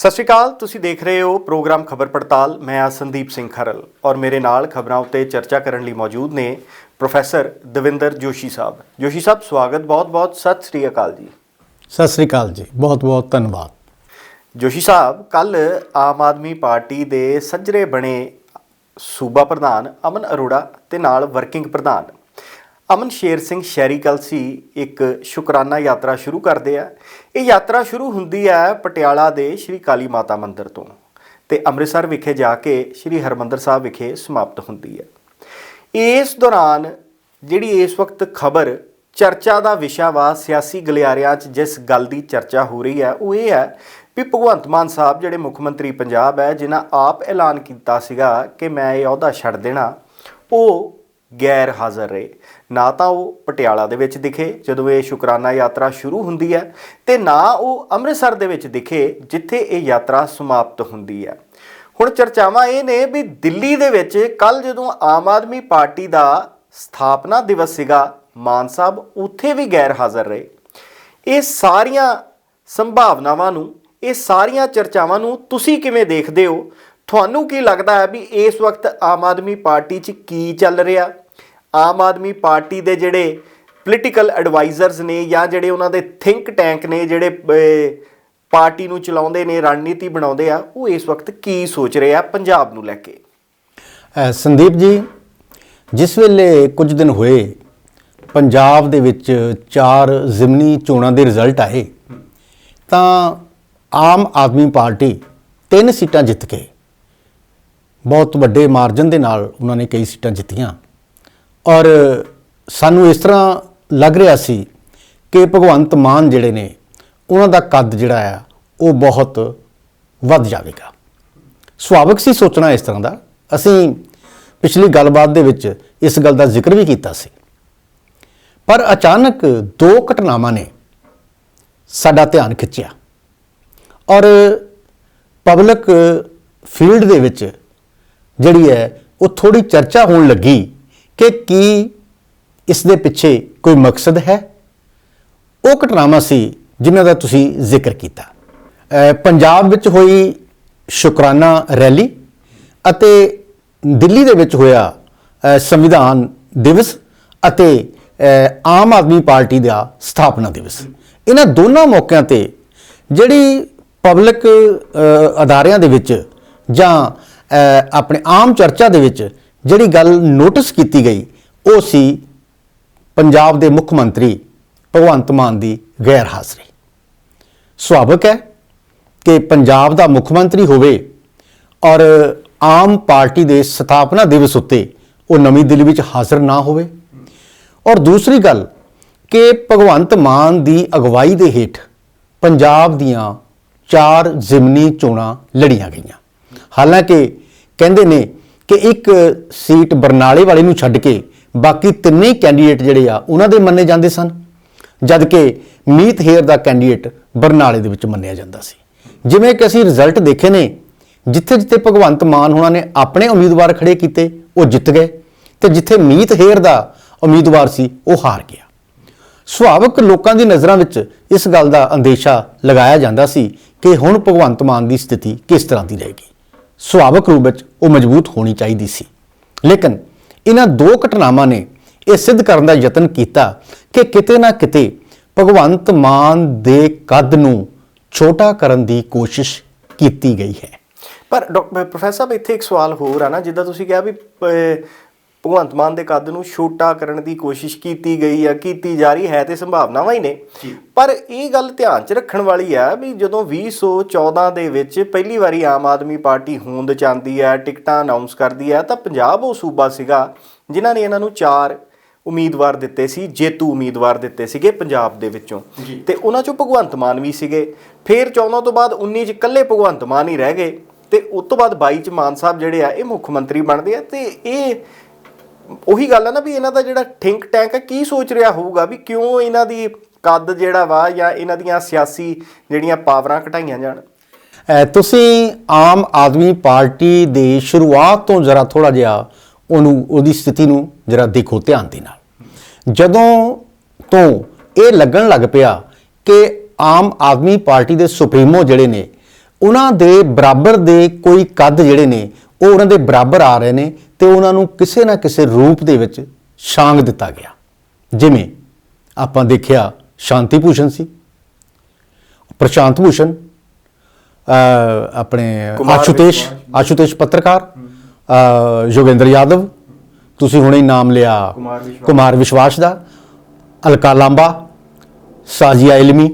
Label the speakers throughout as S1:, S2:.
S1: ਸਤਿ ਸ਼੍ਰੀ ਅਕਾਲ ਤੁਸੀਂ ਦੇਖ ਰਹੇ ਹੋ ਪ੍ਰੋਗਰਾਮ ਖਬਰ ਪੜਤਾਲ। ਮੈਂ ਆ ਸੰਦੀਪ ਸਿੰਘ ਖਰਲ ਔਰ ਮੇਰੇ ਨਾਲ ਖਬਰਾਂ ਉੱਤੇ ਚਰਚਾ ਕਰਨ ਲਈ ਮੌਜੂਦ ਨੇ ਪ੍ਰੋਫੈਸਰ ਦਵਿੰਦਰ ਜੋਸ਼ੀ ਸਾਹਿਬ। ਜੋਸ਼ੀ ਸਾਹਿਬ ਸਵਾਗਤ ਬਹੁਤ-ਬਹੁਤ ਸਤਿ ਸ਼੍ਰੀ ਅਕਾਲ ਜੀ।
S2: ਸਤਿ ਸ੍ਰੀ ਅਕਾਲ ਜੀ ਬਹੁਤ ਬਹੁਤ ਧੰਨਵਾਦ।
S1: ਜੋਸ਼ੀ ਸਾਹਿਬ ਕੱਲ ਆਮ ਆਦਮੀ ਪਾਰਟੀ ਦੇ ਸੱਜਰੇ ਬਣੇ ਸੂਬਾ ਪ੍ਰਧਾਨ ਅਮਨ ਅਰੋੜਾ ਤੇ ਨਾਲ ਵਰਕਿੰਗ ਪ੍ਰਧਾਨ ਅਮਨ ਸ਼ੇਰ ਸਿੰਘ ਸ਼ਹਿਰੀ ਕਲਸੀ ਇੱਕ ਸ਼ੁਕਰਾਨਾ ਯਾਤਰਾ ਸ਼ੁਰੂ ਕਰਦੇ ਆ। ਇਹ ਯਾਤਰਾ ਸ਼ੁਰੂ ਹੁੰਦੀ ਹੈ ਪਟਿਆਲਾ ਦੇ ਸ਼੍ਰੀ ਕਾਲੀ ਮਾਤਾ ਮੰਦਿਰ ਤੋਂ ਤੇ ਅੰਮ੍ਰਿਤਸਰ ਵਿਖੇ ਜਾ ਕੇ ਸ਼੍ਰੀ ਹਰਮੰਦਰ ਸਾਹਿਬ ਵਿਖੇ ਸਮਾਪਤ ਹੁੰਦੀ ਹੈ ਇਸ ਦੌਰਾਨ ਜਿਹੜੀ ਇਸ ਵਕਤ ਖਬਰ ਚਰਚਾ ਦਾ ਵਿਸ਼ਾ ਵਾ, ਸਿਆਸੀ ਗਲਿਆਰਿਆਂ 'ਚ ਜਿਸ ਗੱਲ ਦੀ ਚਰਚਾ ਹੋ ਰਹੀ ਹੈ ਉਹ ਇਹ ਹੈ ਵੀ ਭਗਵੰਤ ਮਾਨ ਸਾਹਿਬ ਜਿਹੜੇ ਮੁੱਖ ਮੰਤਰੀ ਪੰਜਾਬ ਹੈ, ਜਿਨ੍ਹਾਂ ਆਪ ਐਲਾਨ ਕੀਤਾ ਸੀਗਾ ਕਿ ਮੈਂ ਇਹ ਅਹੁਦਾ ਛੱਡ ਦੇਣਾ, ਉਹ ਗੈਰ ਹਾਜ਼ਰ ਰਹੇ ਨਾ ਤਾਂ ਉਹ ਪਟਿਆਲਾ ਦੇ ਵਿੱਚ ਦਿਖੇ, ਜਦੋਂ ਇਹ ਸ਼ੁਕਰਾਨਾ ਯਾਤਰਾ ਸ਼ੁਰੂ ਹੁੰਦੀ ਹੈ, ਤੇ ਨਾ ਉਹ ਅੰਮ੍ਰਿਤਸਰ ਦੇ ਵਿੱਚ ਦਿਖੇ, ਜਿੱਥੇ ਇਹ ਯਾਤਰਾ ਸਮਾਪਤ ਹੁੰਦੀ ਹੈ। ਹੁਣ ਚਰਚਾਵਾਂ ਇਹ ਨੇ ਵੀ ਦਿੱਲੀ ਦੇ ਵਿੱਚ ਕੱਲ ਜਦੋਂ ਆਮ ਆਦਮੀ ਪਾਰਟੀ ਦਾ ਸਥਾਪਨਾ ਦਿਵਸ ਸੀਗਾ, ਮਾਨ ਸਾਹਿਬ ਉੱਥੇ ਵੀ ਗੈਰ ਹਾਜ਼ਰ ਰਹੇ ਇਹ ਸਾਰੀਆਂ ਸੰਭਾਵਨਾਵਾਂ ਨੂੰ, ਇਹ ਸਾਰੀਆਂ ਚਰਚਾਵਾਂ ਨੂੰ ਤੁਸੀਂ ਕਿਵੇਂ ਦੇਖਦੇ ਹੋ? ਤੁਹਾਨੂੰ ਕੀ ਲੱਗਦਾ ਹੈ ਵੀ ਇਸ ਵਕਤ ਆਮ ਆਦਮੀ ਪਾਰਟੀ 'ਚ ਕੀ ਚੱਲ ਰਿਹਾ? ਆਮ ਆਦਮੀ ਪਾਰਟੀ ਦੇ ਜਿਹੜੇ ਪੋਲੀਟੀਕਲ ਐਡਵਾਈਜ਼ਰਸ ਨੇ ਜਾਂ ਜਿਹੜੇ ਉਹਨਾਂ ਦੇ ਥਿੰਕ ਟੈਂਕ ਨੇ, ਜਿਹੜੇ ਪਾਰਟੀ ਨੂੰ ਚਲਾਉਂਦੇ ਨੇ, ਰਣਨੀਤੀ ਬਣਾਉਂਦੇ ਆ, ਉਹ ਇਸ ਵਕਤ ਕੀ ਸੋਚ ਰਹੇ ਆ ਪੰਜਾਬ ਨੂੰ ਲੈ ਕੇ?
S2: ਸੰਦੀਪ ਜੀ, ਜਿਸ ਵੇਲੇ ਕੁਝ ਦਿਨ ਹੋਏ, ਪੰਜਾਬ ਦੇ ਵਿੱਚ ਚਾਰ ਜ਼ਿਮਨੀ ਚੋਣਾਂ ਦੇ ਰਿਜ਼ਲਟ ਆਏ, ਤਾਂ ਆਮ ਆਦਮੀ ਪਾਰਟੀ ਤਿੰਨ ਸੀਟਾਂ ਜਿੱਤ ਕੇ, ਬਹੁਤ ਵੱਡੇ ਮਾਰਜਨ ਦੇ ਨਾਲ ਉਹਨਾਂ ਨੇ ਕਈ ਸੀਟਾਂ ਜਿੱਤੀਆਂ। ਔਰ ਸਾਨੂੰ ਇਸ ਤਰ੍ਹਾਂ ਲੱਗ ਰਿਹਾ ਸੀ ਕਿ ਭਗਵੰਤ ਮਾਨ ਜਿਹੜੇ ਨੇ, ਉਹਨਾਂ ਦਾ ਕੱਦ ਜਿਹੜਾ ਆ, ਉਹ ਬਹੁਤ ਵੱਧ ਜਾਵੇਗਾ। ਸੁਭਾਵਿਕ ਸੀ ਸੋਚਣਾ ਇਸ ਤਰ੍ਹਾਂ ਦਾ। ਅਸੀਂ ਪਿਛਲੀ ਗੱਲਬਾਤ ਦੇ ਵਿੱਚ ਇਸ ਗੱਲ ਦਾ ਜ਼ਿਕਰ ਵੀ ਕੀਤਾ ਸੀ। ਪਰ ਅਚਾਨਕ ਦੋ ਘਟਨਾਵਾਂ ਨੇ ਸਾਡਾ ਧਿਆਨ ਖਿੱਚਿਆ। ਔਰ ਪਬਲਿਕ ਫੀਲਡ ਦੇ ਵਿੱਚ ਜਿਹੜੀ ਹੈ, ਉਹ ਥੋੜੀ ਚਰਚਾ ਹੋਣ ਲੱਗੀ ਕਿ ਕੀ ਇਸ ਦੇ ਪਿੱਛੇ ਕੋਈ ਮਕਸਦ ਹੈ? ਉਹ ਘਟਨਾਵਾਂ ਸੀ ਜਿਨ੍ਹਾਂ ਦਾ ਤੁਸੀਂ ਜ਼ਿਕਰ ਕੀਤਾ। ਪੰਜਾਬ ਵਿੱਚ ਹੋਈ ਸ਼ੁਕਰਾਨਾ ਰੈਲੀ ਅਤੇ ਦਿੱਲੀ ਦੇ ਵਿੱਚ ਹੋਇਆ ਸੰਵਿਧਾਨ ਦਿਵਸ ਅਤੇ ਆਮ ਆਦਮੀ ਪਾਰਟੀ ਦਾ ਸਥਾਪਨਾ ਦਿਵਸ। ਇਹਨਾਂ ਦੋਨਾਂ ਮੌਕਿਆਂ ਤੇ ਜਿਹੜੀ ਪਬਲਿਕ ਅਦਾਰਿਆਂ ਦੇ ਵਿੱਚ ਜਾਂ ਆਪਣੇ ਆਮ ਚਰਚਾ ਦੇ ਵਿੱਚ ਜਿਹੜੀ ਗੱਲ ਨੋਟਿਸ ਕੀਤੀ ਗਈ, ਉਹ ਸੀ ਪੰਜਾਬ ਦੇ ਮੁੱਖ ਮੰਤਰੀ ਭਗਵੰਤ ਮਾਨ ਦੀ ਗੈਰ ਹਾਜ਼ਰੀ। ਸੁਭਾਵਿਕ ਹੈ ਕਿ ਪੰਜਾਬ ਦਾ ਮੁੱਖ ਮੰਤਰੀ ਹੋਵੇ ਔਰ ਆਮ ਪਾਰਟੀ ਦੇ ਸਥਾਪਨਾ ਦਿਵਸ ਉੱਤੇ ਉਹ ਨਵੀਂ ਦਿੱਲੀ ਵਿੱਚ ਹਾਜ਼ਰ ਨਾ ਹੋਵੇ। ਔਰ ਦੂਸਰੀ ਗੱਲ ਕਿ ਭਗਵੰਤ ਮਾਨ ਦੀ ਅਗਵਾਈ ਦੇ ਹੇਠ ਪੰਜਾਬ ਦੀਆਂ ਚਾਰ ਜ਼ਿਮਨੀ ਚੋਣਾਂ ਲੜੀਆਂ ਗਈਆਂ। ਹਾਲਾਂਕਿ ਕਹਿੰਦੇ ਨੇ ਕਿ ਇੱਕ ਸੀਟ ਬਰਨਾਲੇ ਵਾਲੇ ਨੂੰ ਛੱਡ ਕੇ ਬਾਕੀ ਤਿੰਨੇ ਕੈਂਡੀਡੇਟ ਜਿਹੜੇ ਆ, ਉਹਨਾਂ ਦੇ ਮੰਨੇ ਜਾਂਦੇ ਸਨ। ਜਦ ਕਿ ਮੀਤ ਹੇਰ ਦਾ ਕੈਂਡੀਡੇਟ ਬਰਨਾਲੇ ਦੇ ਵਿੱਚ ਮੰਨਿਆ ਜਾਂਦਾ ਸੀ। ਜਿਵੇਂ ਕਿ ਅਸੀਂ ਰਿਜ਼ਲਟ ਦੇਖੇ ਨੇ, ਜਿੱਥੇ ਜਿੱਥੇ ਭਗਵੰਤ ਮਾਨ ਹੋਣਾ ਨੇ ਆਪਣੇ ਉਮੀਦਵਾਰ ਖੜੇ ਕੀਤੇ, ਉਹ ਜਿੱਤ ਗਏ ਤੇ ਜਿੱਥੇ ਮੀਤ ਹੇਰ ਦਾ ਉਮੀਦਵਾਰ ਸੀ, ਉਹ ਹਾਰ ਗਿਆ। ਸੁਭਾਵਿਕ ਲੋਕਾਂ ਦੀ ਨਜ਼ਰਾਂ ਵਿੱਚ ਇਸ ਗੱਲ ਦਾ ਅੰਦੇਸ਼ਾ ਲਗਾਇਆ ਜਾਂਦਾ ਸੀ ਕਿ ਹੁਣ ਭਗਵੰਤ ਮਾਨ ਦੀ ਸਥਿਤੀ ਕਿਸ ਤਰ੍ਹਾਂ ਦੀ ਰਹੇਗੀ। ਸੁਭਾਵਿਕ ਰੂਪ ਵਿੱਚ ਉਹ ਮਜ਼ਬੂਤ ਹੋਣੀ ਚਾਹੀਦੀ ਸੀ। ਲੇਕਿਨ ਇਹਨਾਂ ਦੋ ਘਟਨਾਵਾਂ ਨੇ ਇਹ ਸਿੱਧ ਕਰਨ ਦਾ ਯਤਨ ਕੀਤਾ ਕਿ ਕਿਤੇ ਨਾ ਕਿਤੇ ਭਗਵੰਤ ਮਾਨ ਦੇ ਕੱਦ ਨੂੰ ਛੋਟਾ ਕਰਨ ਦੀ ਕੋਸ਼ਿਸ਼ ਕੀਤੀ ਗਈ ਹੈ।
S1: ਪਰ ਡਾਕਟਰ ਪ੍ਰੋਫੈਸਰ ਸਾਹਿਬ, ਇੱਥੇ ਇੱਕ ਸਵਾਲ ਹੋਰ ਆ ਨਾ, ਜਿੱਦਾਂ ਤੁਸੀਂ ਕਿਹਾ ਵੀ ਭਗਵੰਤ ਮਾਨ ਦੇ ਕੱਦ ਨੂੰ ਛੋਟਾ ਕਰਨ ਦੀ ਕੋਸ਼ਿਸ਼ ਕੀਤੀ ਗਈ ਆ ਕੀਤੀ ਜਾ ਰਹੀ ਹੈ ਤੇ ਸੰਭਾਵਨਾਵਾਂ ਹੀ ਨੇ। ਪਰ ਇਹ ਗੱਲ ਧਿਆਨ 'ਚ ਰੱਖਣ ਵਾਲੀ ਆ ਵੀ ਜਦੋਂ 2014 ਦੇ ਵਿੱਚ ਪਹਿਲੀ ਵਾਰੀ ਆਮ ਆਦਮੀ ਪਾਰਟੀ ਹੋਂਦ ਚ ਆਉਂਦੀ ਹੈ ਟਿਕਟਾਂ ਅਨਾਉਂਸ ਕਰਦੀ ਹੈ ਤਾਂ ਪੰਜਾਬ ਉਹ ਸੂਬਾ ਸੀਗਾ ਜਿਨ੍ਹਾਂ ਨੇ ਇਹਨਾਂ ਨੂੰ ਚਾਰ ਉਮੀਦਵਾਰ ਦਿੱਤੇ ਸੀ ਜੇਤੂ ਉਮੀਦਵਾਰ ਦਿੱਤੇ ਸੀਗੇ ਪੰਜਾਬ ਦੇ ਵਿੱਚੋਂ। ਤੇ ਉਹਨਾਂ ਚੋਂ ਭਗਵੰਤ ਮਾਨ ਵੀ ਸੀਗੇ। ਫਿਰ 14 ਤੋਂ ਬਾਅਦ 19 ਚ ਇਕੱਲੇ ਭਗਵੰਤ ਮਾਨ ਹੀ ਰਹਿ ਗਏ ਤੇ ਉਸ ਤੋਂ ਬਾਅਦ 22 ਚ ਮਾਨ ਸਾਹਿਬ ਜਿਹੜੇ ਆ ਇਹ ਮੁੱਖ ਮੰਤਰੀ ਬਣਦੇ ਆ ਤੇ ਇਹ ਉਹੀ ਗੱਲ ਹੈ ਨਾ ਵੀ ਇਹਨਾਂ ਦਾ ਜਿਹੜਾ ਥਿੰਕ ਟੈਂਕ ਹੈ ਕੀ ਸੋਚ ਰਿਹਾ ਹੋਊਗਾ ਵੀ ਕਿਉਂ ਇਹਨਾਂ ਦੀ ਕੱਦ ਜਿਹੜਾ ਵਾ ਜਾਂ ਇਹਨਾਂ ਦੀਆਂ ਸਿਆਸੀ ਜਿਹੜੀਆਂ ਪਾਵਰਾਂ ਘਟਾਈਆਂ ਜਾਣ?
S2: ਤੁਸੀਂ ਆਮ ਆਦਮੀ ਪਾਰਟੀ ਦੇ ਸ਼ੁਰੂਆਤ ਤੋਂ ਜਰਾ ਥੋੜਾ ਜਿਹਾ ਉਹਨੂੰ, ਉਹਦੀ ਸਥਿਤੀ ਨੂੰ ਜਰਾ ਦੇਖੋ ਧਿਆਨ ਦੇ ਨਾਲ। ਜਦੋਂ ਤੋਂ ਇਹ ਲੱਗਣ ਲੱਗ ਪਿਆ ਕਿ ਆਮ ਆਦਮੀ ਪਾਰਟੀ ਦੇ ਸੁਪਰੀਮੋ ਜਿਹੜੇ ਨੇ, ਉਹਨਾਂ ਦੇ ਬਰਾਬਰ ਦੇ ਕੋਈ ਕੱਦ ਜਿਹੜੇ ਨੇ, ਉਹ ਉਹਨਾਂ ਦੇ ਬਰਾਬਰ ਆ ਰਹੇ ਨੇ ਤੇ ਉਹਨਾਂ ਨੂੰ ਕਿਸੇ ਨਾ ਕਿਸੇ ਰੂਪ ਦੇ ਵਿੱਚ ਛਾਂਗ ਦਿੱਤਾ ਗਿਆ ਜਿਵੇਂ ਆਪਾਂ ਦੇਖਿਆ ਸ਼ਾਂਤੀ ਭੂਸ਼ਣ ਸੀ ਪ੍ਰਸ਼ਾਂਤ ਭੂਸ਼ਣ ਆਪਣੇ ਆਸ਼ੂਤੇਸ਼। ਆਸ਼ੂਤੇਸ਼ ਪੱਤਰਕਾਰ ਯੋਗੇਂਦਰ ਯਾਦਵ ਤੁਸੀਂ ਹੁਣੇ ਨਾਮ ਲਿਆ।
S1: ਕੁਮਾਰ ਵਿਸ਼ਵਾਸ
S2: ਦਾ ਅਲਕਾ ਲਾਂਬਾ ਸਾਜੀਆ ਇਲਮੀ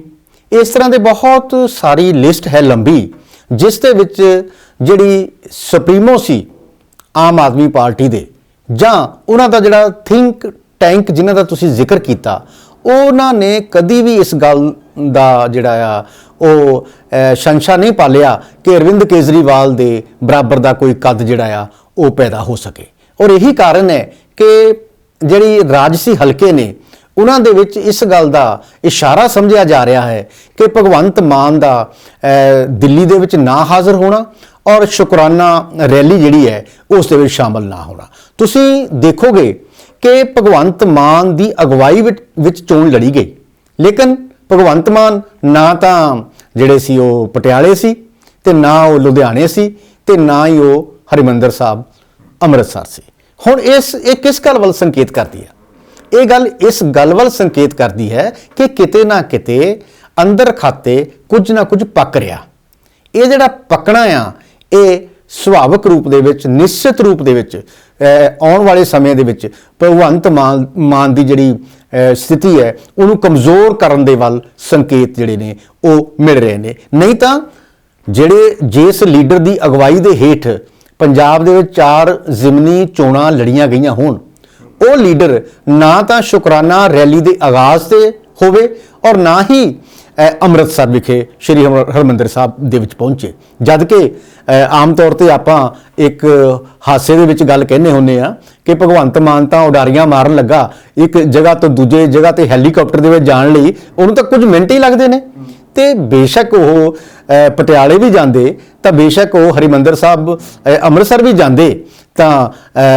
S2: ਇਸ ਤਰ੍ਹਾਂ ਦੇ ਬਹੁਤ ਸਾਰੀ ਲਿਸਟ ਹੈ ਲੰਬੀ ਜਿਸ ਦੇ ਵਿੱਚ ਜਿਹੜੀ ਸੁਪਰੀਮੋ ਸੀ ਆਮ ਆਦਮੀ ਪਾਰਟੀ ਦੇ ਜਾਂ ਉਹਨਾਂ ਦਾ ਜਿਹੜਾ ਥਿੰਕ ਟੈਂਕ ਜਿਨ੍ਹਾਂ ਦਾ ਤੁਸੀਂ ਜ਼ਿਕਰ ਕੀਤਾ, ਉਹਨਾਂ ਨੇ ਕਦੀ ਵੀ ਇਸ ਗੱਲ ਦਾ ਜਿਹੜਾ ਆ, ਉਹ ਸ਼ੰਸ਼ਾ ਨਹੀਂ ਪਾਲਿਆ ਕਿ ਅਰਵਿੰਦ ਕੇਜਰੀਵਾਲ ਦੇ ਬਰਾਬਰ ਦਾ ਕੋਈ ਕੱਦ ਜਿਹੜਾ ਆ, ਉਹ ਪੈਦਾ ਹੋ ਸਕੇ। ਔਰ ਇਹੀ ਕਾਰਨ ਹੈ ਕਿ ਜਿਹੜੀ ਰਾਜਸੀ ਹਲਕੇ ਨੇ, ਉਹਨਾਂ ਦੇ ਵਿੱਚ ਇਸ ਗੱਲ ਦਾ ਇਸ਼ਾਰਾ ਸਮਝਿਆ ਜਾ ਰਿਹਾ ਹੈ ਕਿ ਭਗਵੰਤ ਮਾਨ ਦਾ ਦਿੱਲੀ ਦੇ ਵਿੱਚ ਨਾ ਹਾਜ਼ਰ ਹੋਣਾ ਔਰ ਸ਼ੁਕਰਾਨਾ ਰੈਲੀ ਜਿਹੜੀ ਹੈ, ਉਸ ਦੇ ਵਿੱਚ ਸ਼ਾਮਲ ਨਾ ਹੋਣਾ। ਤੁਸੀਂ ਦੇਖੋਗੇ ਕਿ ਭਗਵੰਤ ਮਾਨ ਦੀ ਅਗਵਾਈ ਵਿੱਚ ਵਿੱਚ ਚੋਣ ਲੜੀ ਗਈ। ਲੇਕਿਨ ਭਗਵੰਤ ਮਾਨ ਨਾ ਤਾਂ ਜਿਹੜੇ ਸੀ ਉਹ ਪਟਿਆਲੇ ਸੀ ਤੇ ਨਾ ਉਹ ਲੁਧਿਆਣੇ ਸੀ ਤੇ ਨਾ ਹੀ ਉਹ ਹਰਿਮੰਦਰ ਸਾਹਿਬ ਅੰਮ੍ਰਿਤਸਰ ਸੀ। ਹੁਣ ਇਸ, ਇਹ ਕਿਸ ਗੱਲ ਵੱਲ ਸੰਕੇਤ ਕਰਦੀ ਹੈ? ਇਹ ਗੱਲ ਇਸ ਗੱਲ ਵੱਲ ਸੰਕੇਤ ਕਰਦੀ ਹੈ ਕਿ ਕਿਤੇ ਨਾ ਕਿਤੇ ਅੰਦਰ ਖਾਤੇ ਕੁਝ ਨਾ ਕੁਝ ਪੱਕ ਰਿਹਾ। ਇਹ ਜਿਹੜਾ ਪੱਕਣਾ ਆ ਇਹ ਸੁਭਾਵਿਕ ਰੂਪ ਦੇ ਵਿੱਚ, ਨਿਸ਼ਚਿਤ ਰੂਪ ਦੇ ਵਿੱਚ ਆਉਣ ਵਾਲੇ ਸਮੇਂ ਦੇ ਵਿੱਚ ਭਗਵੰਤ ਮਾਨ ਮਾਨ ਦੀ ਜਿਹੜੀ ਸਥਿਤੀ ਹੈ, ਉਹਨੂੰ ਕਮਜ਼ੋਰ ਕਰਨ ਦੇ ਵੱਲ ਸੰਕੇਤ ਜਿਹੜੇ ਨੇ, ਉਹ ਮਿਲ ਰਹੇ ਨੇ। ਨਹੀਂ ਤਾਂ ਜਿਹੜੇ ਜਿਸ ਲੀਡਰ ਦੀ ਅਗਵਾਈ ਦੇ ਹੇਠ ਪੰਜਾਬ ਦੇ ਵਿੱਚ ਚਾਰ ਜ਼ਿਮਨੀ ਚੋਣਾਂ ਲੜੀਆਂ ਗਈਆਂ ਹੋਣ, ਉਹ ਲੀਡਰ ਨਾ ਤਾਂ ਸ਼ੁਕਰਾਨਾ ਰੈਲੀ ਦੇ ਆਗਾਜ਼ ਤੇ ਹੋਵੇ ਔਰ ਨਾ ਹੀ ਅੰਮ੍ਰਿਤਸਰ ਵਿਖੇ ਸ਼੍ਰੀ ਹਰ- ਹਰਿਮੰਦਰ ਸਾਹਿਬ ਦੇ ਵਿੱਚ ਪਹੁੰਚੇ। ਜਦ ਕਿ ਆਮ ਤੌਰ ਤੇ ਆਪਾਂ ਇੱਕ ਹਾਸੇ ਦੇ ਵਿੱਚ ਗੱਲ ਕਹਿੰਦੇ ਹੁੰਨੇ ਆ ਕਿ ਭਗਵੰਤ ਮਾਨ ਤਾਂ ਉਡਾਰੀਆਂ ਮਾਰਨ ਲੱਗਾ। ਇੱਕ ਜਗ੍ਹਾ ਤੋਂ ਦੂਜੇ ਜਗ੍ਹਾ ਤੇ ਹੈਲੀਕਾਪਟਰ ਦੇ ਵਿੱਚ ਜਾਣ ਲਈ ਉਹਨੂੰ ਤਾਂ ਕੁਝ ਮਿੰਟ ਹੀ ਲੱਗਦੇ ਨੇ। ਤੇ ਬੇਸ਼ੱਕ ਉਹ ਪਟਿਆਲੇ ਵੀ ਜਾਂਦੇ, ਤਾਂ ਬੇਸ਼ੱਕ ਉਹ ਹਰਿਮੰਦਰ ਸਾਹਿਬ ਅੰਮ੍ਰਿਤਸਰ ਵੀ ਜਾਂਦੇ, ਤਾਂ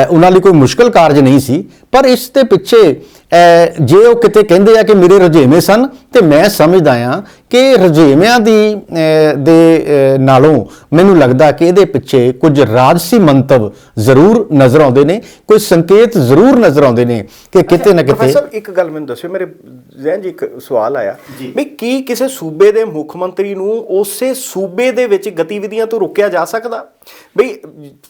S2: ਉਹਨਾਂ ਲਈ ਕੋਈ ਮੁਸ਼ਕਲ ਕਾਰਜ ਨਹੀਂ ਸੀ। ਪਰ ਇਸ ਦੇ ਪਿੱਛੇ ਜੇ ਉਹ ਕਿਤੇ ਕਹਿੰਦੇ ਆ ਕਿ ਮੇਰੇ ਰੁਝੇਵੇਂ ਸਨ ਤੇ ਮੈਂ ਸਮਝਦਾ ਆ ਕਿ ਰੁਝੇਵਿਆਂ ਦੀ ਦੇ ਨਾਲੋਂ ਮੈਨੂੰ ਲੱਗਦਾ ਕਿ ਇਹਦੇ ਪਿੱਛੇ ਕੁਝ ਰਾਜਸੀ ਮੰਤਵ ਜ਼ਰੂਰ ਨਜ਼ਰ ਆਉਂਦੇ ਨੇ ਕੋਈ ਸੰਕੇਤ ਜ਼ਰੂਰ ਨਜ਼ਰ ਆਉਂਦੇ ਨੇ ਕਿ ਕਿਤੇ ਨਾ ਕਿਤੇ
S1: ਪ੍ਰੋਫੈਸਰ ਇੱਕ ਗੱਲ ਮੈਨੂੰ ਦੱਸਿਓ ਮੇਰੇ ਜ਼ਿਹਨ 'ਚ ਇੱਕ ਸਵਾਲ ਆਇਆ ਵੀ ਕੀ ਕਿਸੇ ਸੂਬੇ ਦੇ ਮੁੱਖ ਮੰਤਰੀ ਨੂੰ ਉਸੇ ਸੂਬੇ ਦੇ ਵਿੱਚ ਗਤੀਵਿਧੀਆਂ ਤੋਂ ਰੋਕਿਆ ਜਾ ਸਕਦਾ? ਬਈ,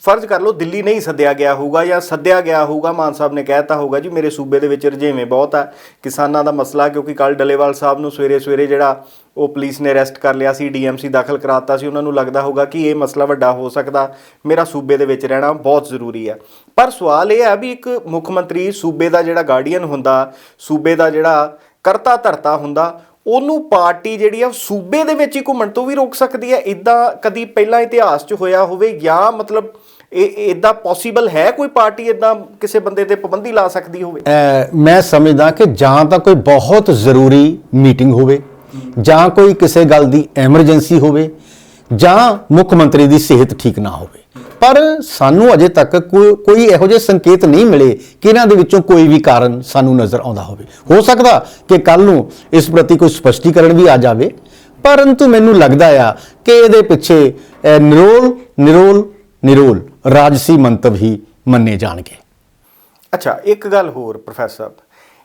S1: ਫਰਜ਼ ਕਰ ਲਓ ਦਿੱਲੀ ਨਹੀਂ ਸੱਦਿਆ ਗਿਆ ਹੋਊਗਾ ਜਾਂ ਸੱਦਿਆ ਗਿਆ ਹੋਊਗਾ, ਮਾਨ ਸਾਹਿਬ ਨੇ ਕਹਿਤਾ ਹੋਊਗਾ, ਜੀ ਮੇਰੇ ਸੂਬੇ ਦੇ ਵਿੱਚ ਰੁਝੇਵੇਂ ਬਹੁਤ ਆ, ਕਿਸਾਨਾਂ ਦਾ ਮਸਲਾ, ਕਿਉਂਕਿ ਕੱਲ ਡਲੇਵਾਲ ਸਾਹਿਬ ਨੂੰ ਸਵੇਰੇ ਸਵੇਰੇ ਜਿਹੜਾ ਉਹ ਪੁਲਿਸ ਨੇ ਅਰੈਸਟ ਕਰ ਲਿਆ ਸੀ, ਡੀਐਮਸੀ ਦਾਖਲ ਕਰਾਤਾ ਸੀ, ਉਹਨਾਂ ਨੂੰ ਲੱਗਦਾ ਹੋਊਗਾ ਕਿ ਇਹ ਮਸਲਾ ਵੱਡਾ ਹੋ ਸਕਦਾ, ਮੇਰਾ ਸੂਬੇ ਦੇ ਵਿੱਚ ਰਹਿਣਾ ਬਹੁਤ ਜ਼ਰੂਰੀ ਹੈ ਪਰ ਸਵਾਲ ਇਹ ਹੈ ਵੀ ਇੱਕ ਮੁੱਖ ਮੰਤਰੀ ਸੂਬੇ ਦਾ ਜਿਹੜਾ ਗਾਰਡੀਅਨ ਹੁੰਦਾ, ਸੂਬੇ ਦਾ ਜਿਹੜਾ ਕਰਤਾ ਧਰਤਾ ਹੁੰਦਾ ਉਹਨੂੰ ਪਾਰਟੀ ਜਿਹੜੀ ਆ ਉਹ ਸੂਬੇ ਦੇ ਵਿੱਚ ਹੀ ਘੁੰਮਣ ਤੋਂ ਵੀ ਰੋਕ ਸਕਦੀ ਹੈ। ਇਦਾਂ ਕਦੀ ਪਹਿਲਾਂ ਇਤਿਹਾਸ 'ਚ ਹੋਇਆ ਹੋਵੇ ਜਾਂ ਮਤਲਬ ਇਹ ਇਦਾਂ ਪੋਸੀਬਲ ਹੈ ਕੋਈ ਪਾਰਟੀ ਇਦਾਂ ਕਿਸੇ ਬੰਦੇ ਤੇ ਪਾਬੰਦੀ ਲਾ ਸਕਦੀ ਹੋਵੇ?
S2: ਮੈਂ ਸਮਝਦਾ ਕਿ ਜਾਂ ਤਾਂ ਕੋਈ ਬਹੁਤ ਜ਼ਰੂਰੀ ਮੀਟਿੰਗ ਹੋਵੇ, ਜਾਂ ਕੋਈ ਕਿਸੇ ਗੱਲ ਦੀ ਐਮਰਜੈਂਸੀ ਹੋਵੇ, ਜਾਂ ਮੁੱਖ ਮੰਤਰੀ ਦੀ ਸਿਹਤ ਠੀਕ ਨਾ ਹੋਵੇ। ਪਰ ਸਾਨੂੰ ਅਜੇ ਤੱਕ ਕੋਈ ਇਹੋ ਜਿਹੇ ਸੰਕੇਤ ਨਹੀਂ ਮਿਲੇ ਕਿ ਇਹਨਾਂ ਦੇ ਵਿੱਚੋਂ ਕੋਈ ਵੀ ਕਾਰਨ ਸਾਨੂੰ ਨਜ਼ਰ ਆਉਂਦਾ ਹੋਵੇ। ਹੋ ਸਕਦਾ ਕਿ ਕੱਲ ਨੂੰ ਇਸ ਪ੍ਰਤੀ ਕੋਈ ਸਪਸ਼ਟੀਕਰਨ ਵੀ ਆ ਜਾਵੇ, ਪਰੰਤੂ ਮੈਨੂੰ ਲੱਗਦਾ ਆ ਕਿ ਇਹਦੇ ਪਿੱਛੇ ਨਿਰੋਲ ਨਿਰੋਲ ਨਿਰੋਲ ਰਾਜਸੀ ਮੰਤਵ ਹੀ ਮੰਨੇ ਜਾਣਗੇ।
S1: ਅੱਛਾ, ਇੱਕ ਗੱਲ ਹੋਰ, ਪ੍ਰੋਫੈਸਰ ਸਾਹਿਬ।